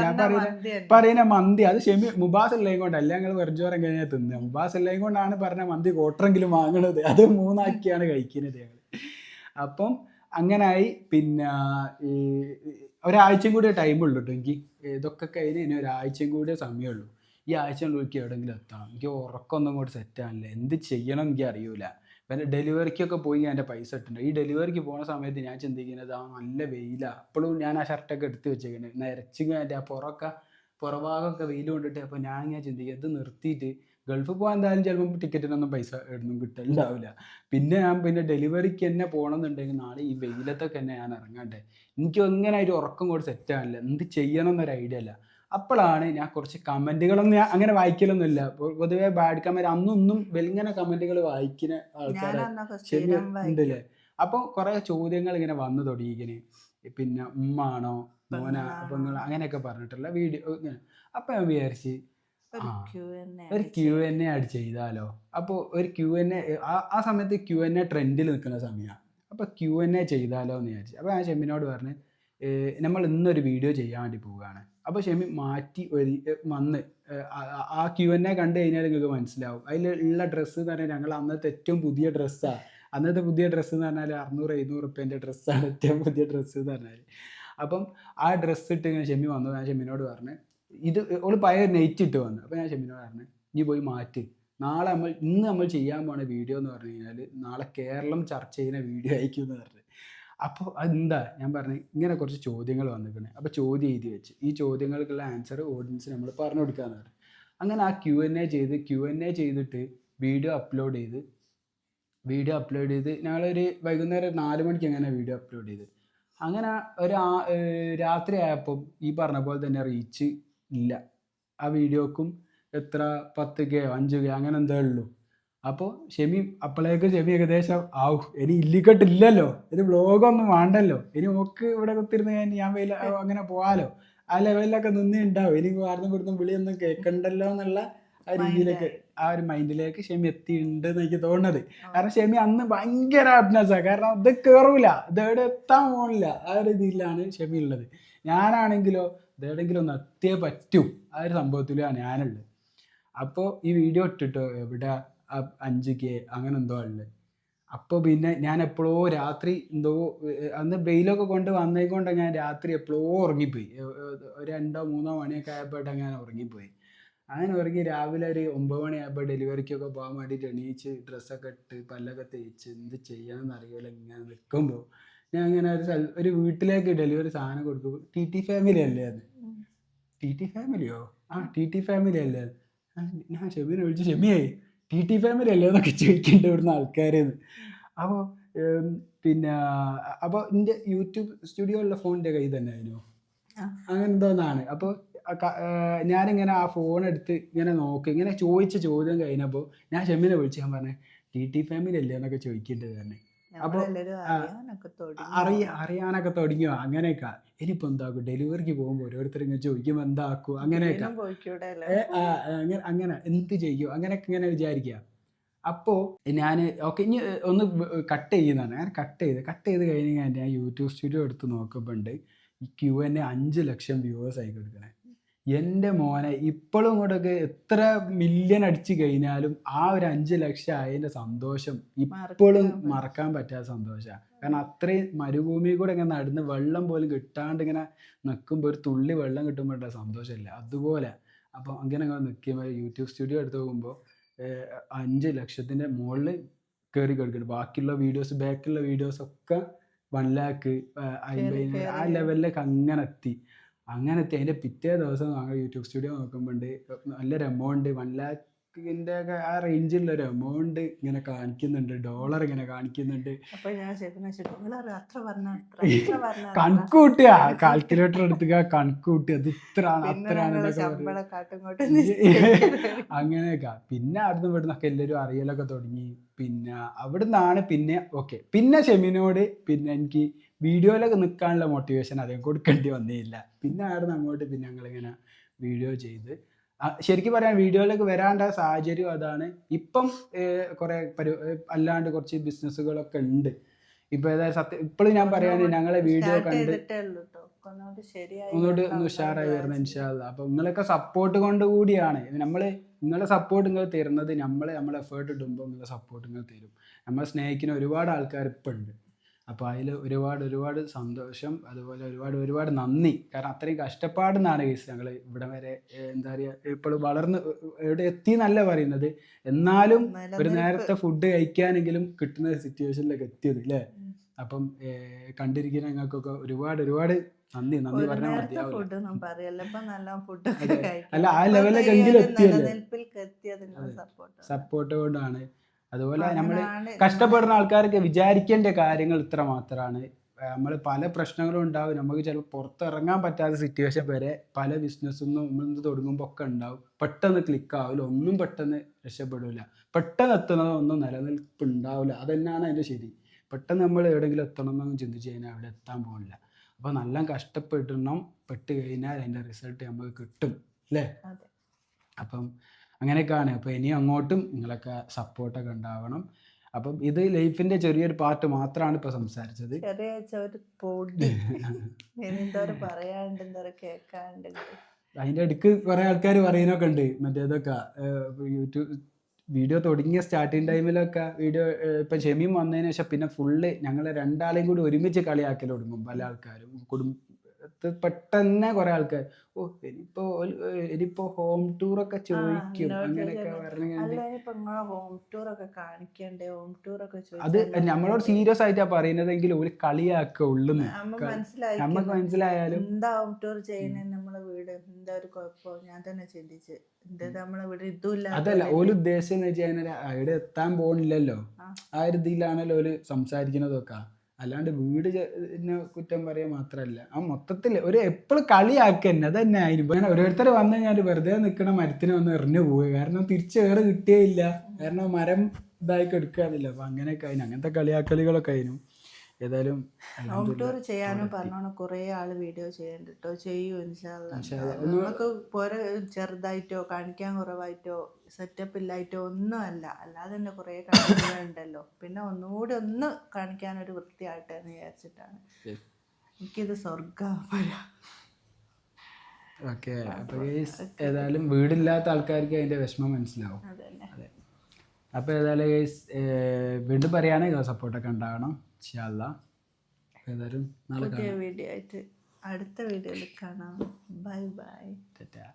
ഞാൻ പറയുന്ന. പറയുന്ന മന്തി. അത് ഷെമി മുബാസ് ഉള്ളത് കൊണ്ടല്ല. ഞങ്ങൾ വെറുജോരം കഴിഞ്ഞാൽ തിന്നുക മുബാസ് ഉള്ളതും കൊണ്ടാണ് പറഞ്ഞ മന്തി കോട്ടറെങ്കിലും വാങ്ങണത്. അത് മൂന്നാക്കിയാണ് കഴിക്കുന്നത് ഞങ്ങൾ അപ്പം അങ്ങനായി. പിന്നെ ഈ ഒരാഴ്ചയും കൂടി ടൈം ഉള്ളൂ കേട്ടോ എനിക്ക് ഇതൊക്കെ കഴിഞ്ഞ് ഇനി ഒരാഴ്ചയും കൂടി സമയമുള്ളൂ. ഈ ആഴ്ച എനിക്ക് എവിടെയെങ്കിലും എത്തണം. എനിക്ക് ഉറക്കമൊന്നും കൂടി സെറ്റ് ആണില്ല എന്ത് ചെയ്യണം എനിക്ക് അറിയൂല. പിന്നെ ഡെലിവറിക്കൊക്കെ പോയി ഞാൻ എന്റെ പൈസ ഇട്ടുണ്ട് ഈ ഡെലിവറിക്ക് പോണ സമയത്ത് ഞാൻ ചിന്തിക്കുന്നത് ആ നല്ല വെയിലാണ് അപ്പോഴും ഞാൻ ആ ഷർട്ടൊക്കെ എടുത്ത് വെച്ചേക്കുന്നത് നിരച്ച് എന്റെ ആ പുറമൊക്കെ പുറഭാഗമൊക്കെ വെയിൽ കൊണ്ടിട്ട് അപ്പോൾ ഞാൻ ഇങ്ങനെ ചിന്തിക്കുക ഇത് നിർത്തിയിട്ട് ഗൾഫിൽ പോകാൻ എന്തായാലും ചിലപ്പോൾ ടിക്കറ്റിനൊന്നും പൈസ ഒന്നും കിട്ടലുണ്ടാവില്ല. പിന്നെ ഞാൻ പിന്നെ ഡെലിവറിക്ക് തന്നെ പോകണമെന്നുണ്ടെങ്കിൽ നാളെ ഈ വെയിലത്തൊക്കെ തന്നെ ഞാൻ ഇറങ്ങണ്ടേ. എനിക്ക് എങ്ങനെ ഒരു ഉറക്കം കൂടി സെറ്റ് ആവില്ല എന്ത് ചെയ്യണം എന്നൊരു ഐഡിയ ഇല്ല അപ്പോഴാണ് ഞാൻ കുറച്ച് കമന്റുകളൊന്നും ഞാൻ അങ്ങനെ വായിക്കലൊന്നുമില്ല. പൊതുവേ ബാഡ് കമന്റ് അന്നൊന്നും വലിങ്ങനെ കമന്റുകൾ വായിക്കുന്ന ആൾക്കാരെ ശരിയല്ലേ അപ്പോൾ കുറേ ചോദ്യങ്ങൾ ഇങ്ങനെ വന്നു തുടങ്ങിയിങ്ങനെ പിന്നെ ഉമ്മാണോ മോന അപ്പൊ നിങ്ങൾ അങ്ങനെയൊക്കെ പറഞ്ഞിട്ടുള്ള വീഡിയോ അപ്പം ഞാൻ വിചാരിച്ച് ഒരു ക്യു എൻ എ ആഡ് ചെയ്താലോ? അപ്പോൾ ഒരു ക്യു എൻ എ ആ സമയത്ത് ക്യു എൻ എ ട്രെൻഡിൽ നിൽക്കുന്ന സമയമാണ് അപ്പോൾ ക്യു എൻ എ ചെയ്താലോ എന്ന് വിചാരിച്ചു. അപ്പോൾ ഞാൻ ഷെമിനോട് പറഞ്ഞ് നമ്മൾ ഇന്നൊരു വീഡിയോ ചെയ്യാൻ വേണ്ടി പോവുകയാണ്. അപ്പോൾ ഷെമി മാറ്റി ഒരു വന്ന് ആ- ക്യൂ എൻ എ കണ്ടു കഴിഞ്ഞാൽ നിങ്ങൾക്ക് മനസ്സിലാവും. അതിലുള്ള ഡ്രസ്സ് എന്ന് പറഞ്ഞാൽ ഞങ്ങൾ അന്നത്തെ ഏറ്റവും പുതിയ ഡ്രസ്സാണ് അന്നത്തെ പുതിയ ഡ്രസ്സ് എന്ന് പറഞ്ഞാൽ അറുന്നൂറ് എഴുന്നൂറ് റുപ്യേന്റെ ഡ്രസ്സാണ് ഏറ്റവും പുതിയ ഡ്രസ്സ് എന്ന് പറഞ്ഞാൽ അപ്പം ആ ഡ്രസ്സ് ഇട്ട് ഇങ്ങനെ ഷെമി വന്നു. ഞാൻ ഷെമിനോട് പറഞ്ഞു ഇത് ഓൾ പഴയ നെയ്റ്റ് ഇട്ട് വന്നു. അപ്പോൾ ഞാൻ ഷെമിനോട് പറഞ്ഞു നീ പോയി മാറ്റി. നാളെ നമ്മൾ ഇന്ന് നമ്മൾ ചെയ്യാൻ പോണ വീഡിയോ എന്ന് പറഞ്ഞു കഴിഞ്ഞാൽ നാളെ കേരളം ചർച്ച ചെയ്യുന്ന വീഡിയോ ആയിരിക്കും എന്ന് പറഞ്ഞു. അപ്പോൾ അതെന്താ ഞാൻ പറഞ്ഞു ഇങ്ങനെ കുറച്ച് ചോദ്യങ്ങൾ വന്നിരിക്കണേ. അപ്പോൾ ചോദ്യം എഴുതി വെച്ച്. ഈ ചോദ്യങ്ങൾക്കുള്ള ആൻസർ ഓഡിയൻസിന് നമ്മൾ പറഞ്ഞു കൊടുക്കാന്ന് പറഞ്ഞു. അങ്ങനെ ആ ക്യു എൻ എ ചെയ്ത് ക്യു എൻ എ ചെയ്തിട്ട് വീഡിയോ അപ്ലോഡ് ചെയ്ത് വീഡിയോ അപ്ലോഡ് ചെയ്ത് ഞങ്ങളൊരു വൈകുന്നേരം നാല് മണിക്ക് അങ്ങനെ വീഡിയോ അപ്ലോഡ് ചെയ്ത്. അങ്ങനെ ഒരു രാത്രി ആയപ്പം ഈ പറഞ്ഞ പോലെ തന്നെ റീച്ച് ഇല്ല. ആ വീഡിയോക്കും എത്ര പത്ത് കെയോ അഞ്ച് കെയോ അങ്ങനെ എന്തേ ഉള്ളൂ. അപ്പോൾ ഷെമി അപ്പോഴേക്ക് ഷെമി ഏകദേശം ആവും ഇനി ഇല്ലിക്കട്ടില്ലല്ലോ ഇനി ബ്ലോഗൊന്നും വേണ്ടല്ലോ. ഇനി ഓക്ക് ഇവിടെ കുത്തിരുന്ന് ഞാൻ ഞാൻ വെയില അങ്ങനെ പോകാലോ ആ ലെവലിലൊക്കെ നിന്നേ ഉണ്ടാവും ഇനി വാർന്നും കൊടുത്തും വിളിയൊന്നും കേൾക്കണ്ടല്ലോ എന്നുള്ള ആ രീതിയിലേക്ക് ആ ഒരു മൈൻഡിലേക്ക് ഷെമി എത്തിയിട്ടുണ്ട് എന്ന് എനിക്ക് തോന്നുന്നത്. കാരണം ഷെമി അന്ന് ഭയങ്കര അഡ്നസ്സാണ് കാരണം ഇത് കയറൂല ഇത് എവിടെ എത്താൻ പോണില്ല. ആ ഒരു രീതിയിലാണ് ഷെമി ഉള്ളത്. ഞാനാണെങ്കിലോ ഇതെവിടെയെങ്കിലും ഒന്ന് എത്തിയേ പറ്റും. ആ ഒരു സംഭവത്തിലാണ് ഞാനുള്ളത്. അപ്പോൾ ഈ വീഡിയോ ഇട്ടിട്ടോ എവിടെ അഞ്ച് കെ അങ്ങനെ എന്തോ ഉള്ളത് അപ്പോൾ പിന്നെ ഞാൻ എപ്പോഴോ രാത്രി എന്തോ അന്ന് വെയിലൊക്കെ കൊണ്ട് വന്നേക്കൊണ്ട് ഞാൻ രാത്രി എപ്പോഴോ ഉറങ്ങിപ്പോയി. രണ്ടോ മൂന്നോ മണിയൊക്കെ ആയപ്പോട്ട് അങ്ങനെ ഉറങ്ങിപ്പോയി. അങ്ങനെ ഉറങ്ങി രാവിലെ ഒരു ഒമ്പത് മണിയായപ്പോൾ ഡെലിവറിക്കൊക്കെ പോകാൻ വേണ്ടിയിട്ട് എണീച്ച് ഡ്രസ്സൊക്കെ ഇട്ട് പല്ലൊക്കെ തേച്ച് എന്ത് ചെയ്യണമെന്ന് അറിയില്ല ഇങ്ങനെ നിൽക്കുമ്പോൾ ഞാൻ അങ്ങനെ ഒരു സ്ഥല ഒരു വീട്ടിലേക്ക് ഡെലിവറി സാധനം കൊടുക്കും ടി ടി ഫാമിലി അല്ലേ അത്? ടി ടി ഫാമിലിയോ? ആ ടി ടി ഫാമിലി അല്ലേ അത്? ഞാൻ ഷെമിനെ വിളിച്ച് ഷെമിയായി ടി ടി ഫാമിലി അല്ലേ എന്നൊക്കെ ചോദിക്കേണ്ട ഇവിടുന്ന് ആൾക്കാരെന്ന് അപ്പോൾ പിന്നെ അപ്പോൾ എന്റെ യൂട്യൂബ് സ്റ്റുഡിയോ ഉള്ള ഫോണിന്റെ കയ്യിൽ തന്നെ ആയിരുന്നു? അങ്ങനെ എന്തോന്നാണ് അപ്പോൾ ഞാനിങ്ങനെ ആ ഫോൺ എടുത്ത് ഇങ്ങനെ നോക്കി ഇങ്ങനെ ചോദിച്ച ചോദ്യം കഴിഞ്ഞപ്പോൾ ഞാൻ ഷെമ്മിനെ വിളിച്ച് ഞാൻ പറഞ്ഞു ടി ടി ഫാമിലി അല്ലേ? എന്നൊക്കെ ചോദിക്കേണ്ടത് തന്നെ അപ്പൊ. അറിയ അറിയാനൊക്കെ തുടങ്ങിയോ? അങ്ങനെയൊക്കെ. ഇനിയിപ്പോ എന്താക്കും ഡെലിവറിക്ക് പോകുമ്പോൾ ഓരോരുത്തർ ഇങ്ങനെ ചോദിക്കും എന്താക്കും അങ്ങനെയൊക്കെ. അങ്ങനെ അങ്ങനെ എന്ത് ചെയ്യും? അങ്ങനെയൊക്കെ ഇങ്ങനെ വിചാരിക്കുക. അപ്പോൾ ഞാൻ ഓക്കെ ഇനി ഒന്ന് കട്ട് ചെയ്യുന്നതാണ്. ഞാൻ കട്ട് ചെയ്ത് കട്ട് ചെയ്ത് കഴിഞ്ഞ് കഴിഞ്ഞാൽ ഞാൻ യൂട്യൂബ് സ്റ്റുഡിയോ എടുത്ത് നോക്കുമ്പോൾ ഉണ്ട്. ഈ ക്യൂ എന്നെ അഞ്ച് ലക്ഷം വ്യൂവേഴ്സ് ആയി കൊടുക്കണേ. എന്റെ മോനെ ഇപ്പോഴും ഇങ്ങോട്ടൊക്കെ എത്ര മില്യൺ അടിച്ച് കഴിഞ്ഞാലും ആ ഒരു അഞ്ച് ലക്ഷം ആയതിന്റെ സന്തോഷം ഇപ്പോഴും മറക്കാൻ പറ്റാത്ത സന്തോഷമാണ്. കാരണം അത്രയും മരുഭൂമി കൂടെ ഇങ്ങനെ നടന്ന് വെള്ളം പോലും കിട്ടാണ്ട് ഇങ്ങനെ നിൽക്കുമ്പോൾ ഒരു തുള്ളി വെള്ളം കിട്ടുമ്പോഴുള്ള സന്തോഷമില്ല. അതുപോലെ അപ്പോൾ അങ്ങനെ അങ്ങനെ നിൽക്കുമ്പോൾ യൂട്യൂബ് സ്റ്റുഡിയോ എടുത്ത് പോകുമ്പോൾ അഞ്ച് ലക്ഷത്തിന്റെ മുകളിൽ കയറി കിടക്കുന്നുണ്ട്. ബാക്കിയുള്ള വീഡിയോസ് ബാക്കിയുള്ള വീഡിയോസ് ഒക്കെ വൺ ലാക്ക് അമ്പതിനായിരം ആ. ലെവലിലേക്ക് അങ്ങനെ എത്തി അങ്ങനെ എത്തി അതിന്റെ പിറ്റേ ദിവസം ഞങ്ങൾ യൂട്യൂബ് സ്റ്റുഡിയോ നോക്കുമ്പോൾ നല്ലൊരു എമൗണ്ട് വൺ ലാക്കിന്റെ ഒക്കെ ആ റേഞ്ചിലുള്ള ഒരു എമൗണ്ട് ഇങ്ങനെ കാണിക്കുന്നുണ്ട് ഡോളർ ഇങ്ങനെ കാണിക്കുന്നുണ്ട്. കണക്കൂട്ടുക കാൽക്കുലേറ്റർ എടുത്തുക കണക്കൂട്ടി അത് ഇത്രയാണ് അത്രയാണ് അങ്ങനെയൊക്കെ. പിന്നെ അവിടുന്ന് ഇവിടുന്നൊക്കെ എല്ലാവരും അറിയലൊക്കെ തുടങ്ങി. പിന്നെ അവിടുന്നാണ് പിന്നെ ഓക്കെ പിന്നെ ഷെമിനോട് പിന്നെ എനിക്ക് വീഡിയോയിലൊക്കെ നിൽക്കാനുള്ള മോട്ടിവേഷൻ അധികം കൊടുക്കേണ്ടി വന്നില്ല. പിന്നെ ആയിരുന്നു അങ്ങോട്ട് പിന്നെ ഞങ്ങളിങ്ങനെ വീഡിയോ ചെയ്ത്. ശരിക്കും പറയാൻ വീഡിയോയിലൊക്കെ വരാണ്ട സാഹചര്യം അതാണ്. ഇപ്പം കുറേ പരി അല്ലാണ്ട് കുറച്ച് ബിസിനസ്സുകളൊക്കെ ഉണ്ട്. ഇപ്പൊ ഏതായാലും സത്യം ഇപ്പോഴും ഞാൻ പറയാൻ ഞങ്ങളെ വീഡിയോ കണ്ട് ഒന്നോട്ട് ഒന്നുകൂടി ഒന്ന് ഉഷാറായി വരുന്ന. ഇൻഷാല്ല അപ്പൊ നിങ്ങളൊക്കെ സപ്പോർട്ട് കൊണ്ട് കൂടിയാണ്. നമ്മൾ നിങ്ങളെ സപ്പോർട്ട് നിങ്ങൾ തരുന്നത് നമ്മൾ നമ്മളെ എഫേർട്ട് ഇടുമ്പോൾ നിങ്ങളെ സപ്പോർട്ട് നിങ്ങൾ തരും. നമ്മളെ സ്നേഹിക്കുന്ന ഒരുപാട് ആൾക്കാർ ഇപ്പം ഉണ്ട്. അപ്പോൾ അതിൽ ഒരുപാട് ഒരുപാട് സന്തോഷം അതുപോലെ ഒരുപാട് ഒരുപാട് നന്ദി. കാരണം അത്രയും കഷ്ടപ്പാടുന്നാണ് കേസ് ഞങ്ങൾ ഇവിടെ വരെ എന്താ പറയുക ഇപ്പോൾ വളർന്ന് എവിടെ എത്തി എന്നല്ല പറയുന്നത്. എന്നാലും ഒരു നേരത്തെ ഫുഡ് കഴിക്കാനെങ്കിലും കിട്ടുന്ന സിറ്റുവേഷനിലേക്ക് എത്തിയത് അല്ലേ. അപ്പം കണ്ടിരിക്കുന്ന ഞങ്ങൾക്കൊക്കെ ഒരുപാട് ഒരുപാട് നന്ദി. നന്ദി പറഞ്ഞാൽ മതിയാവില്ല. അല്ല, ആ ലെവലിലേക്ക് എങ്കിലും എത്തിയല്ലേ? സപ്പോർട്ട് കൊണ്ടാണ് അതുപോലെ നമ്മൾ കഷ്ടപ്പെടുന്ന ആൾക്കാർക്ക് വിചാരിക്കേണ്ട കാര്യങ്ങൾ ഇത്ര മാത്രമാണ് നമ്മൾ പല പ്രശ്നങ്ങളും ഉണ്ടാവും. നമുക്ക് ചിലപ്പോൾ പുറത്തിറങ്ങാൻ പറ്റാത്ത സിറ്റുവേഷൻ വരെ പല ബിസിനസ്സൊന്നും നമ്മൾ തുടങ്ങുമ്പോൾ ഒക്കെ ഉണ്ടാവും. പെട്ടെന്ന് ക്ലിക്ക് ആവില്ല ഒന്നും പെട്ടെന്ന് രക്ഷപ്പെടില്ല പെട്ടെന്ന് എത്തുന്നത് ഒന്നും നിലനിൽപ്പ് ഉണ്ടാവില്ല അതന്നെയാണ് അതിന്റെ ശരി. പെട്ടെന്ന് നമ്മൾ എവിടെയെങ്കിലും എത്തണം എന്നൊന്നും ചിന്തിച്ച് കഴിഞ്ഞാൽ അവിടെ എത്താൻ പോകില്ല അപ്പോൾ നല്ല കഷ്ടപ്പെടണം. പെട്ട് കഴിഞ്ഞാൽ അതിന്റെ റിസൾട്ട് നമുക്ക് കിട്ടും. അല്ലേ. അപ്പം അങ്ങനെയൊക്കെയാണ്. അപ്പോൾ ഇനി അങ്ങോട്ടും നിങ്ങളൊക്കെ സപ്പോർട്ടൊക്കെ ഉണ്ടാവണം. അപ്പം ഇത് ലൈഫിന്റെ ചെറിയൊരു പാർട്ട് മാത്രമാണ് ഇപ്പോൾ സംസാരിച്ചത്. അതിന്റെ ഇടയ്ക്ക് കുറേ ആൾക്കാർ പറയുന്നൊക്കെ ഉണ്ട്. മറ്റേതൊക്കെ യൂട്യൂബ് വീഡിയോ തുടങ്ങിയ സ്റ്റാർട്ടിങ് ടൈമിലൊക്കെ വീഡിയോ ഇപ്പം ഷെമിയും വന്നതിന് ശേഷം പിന്നെ ഫുള്ള് ഞങ്ങളെ രണ്ടാളെയും കൂടി ഒരുമിച്ച് കളിയാക്കൽ തുടങ്ങും പല ആൾക്കാരും കുടുംബ പെട്ടെന്ന് കുറെ ആൾക്കാർ ഓ ഇനിയിപ്പോ ഒരു- ഇനിയിപ്പോ ഹോം ഒക്കെ ചോദിക്കും അങ്ങനെയൊക്കെ. പറഞ്ഞു ടൂർ ടൂർ അത് നമ്മളോട് സീരിയസ് ആയിട്ടാ പറയുന്നതെങ്കിൽ ഒരു കളിയാക്ക ഉള്ളു നമുക്ക് മനസ്സിലായാലും എന്താ ഹോം ടൂർ ചെയ്യുന്ന നമ്മളെ വീട്? എന്താ ഒരു കുഴപ്പം? ഞാൻ തന്നെ ചിന്തിച്ച്. അതല്ല ഒരു ഉദ്ദേശം എന്ന് വെച്ചാൽ അവിടെ എത്താൻ പോണില്ലല്ലോ. ആ. ഒരു ഇതിലാണല്ലോ ഓൽ സംസാരിക്കുന്നതൊക്കെ. അല്ലാണ്ട് വീട് കുറ്റം പറയുക മാത്രല്ല. ആ മൊത്തത്തിൽ ഒരു എപ്പോഴും കലിയാക്കെന്ന തന്നെ. ആയിരുന്നു അങ്ങനെ ഓരോരുത്തർ വന്നു ഞാൻ വെറുതെ നിൽക്കണ മരത്തിന് വന്ന് എറിഞ്ഞു പോവുക കാരണം തിരിച്ച് വേറെ ഇല്ല. കാരണം മരം ഇതായി കെടുക്കാറില്ല. അപ്പൊ അങ്ങനെയൊക്കെ ആയിരുന്നു അങ്ങനത്തെ കളിയാക്കലുകളൊക്കെ ആയിരുന്നു ഏതായാലും ഹോം ടൂർ ചെയ്യാനും പറഞ്ഞോണം. കുറേ ആൾ വീഡിയോ ചെയ്യണ്ട കേട്ടോ ചെയ്യൂ നമുക്ക് പോരെ ചെറുതായിട്ടോ കാണിക്കാൻ കുറവായിട്ടോ സെറ്റപ്പ് ഇല്ലായിട്ടോ ഒന്നും അല്ല അല്ലാതെ തന്നെ കുറേ കാണിക്കുന്നുണ്ടല്ലോ പിന്നെ ഒന്നുകൂടി ഒന്ന് കാണിക്കാൻ ഒരു വൃത്തിയായിട്ട് എന്ന് വിചാരിച്ചിട്ടാണ്. എനിക്കിത് സ്വർഗ ഓക്കെ അപ്പൊ ഗൈസ് ഏതായാലും വീടില്ലാത്ത ആൾക്കാർക്ക് അതിന്റെ വിഷമം മനസ്സിലാവും. അപ്പൊ അതെ. അപ്പോൾ ഏതായാലും ഗൈസ് വീണ്ടും പറയുകയാണെങ്കിൽ സപ്പോർട്ടൊക്കെ ഉണ്ടാകണം. ഇൻഷാല്ല ഏതായാലും നാളെ പുതിയ കാണാം. വീഡിയോ ആയിട്ട് അടുത്ത വീഡിയോയിൽ കാണാം. Bye bye. ടാറ്റാ.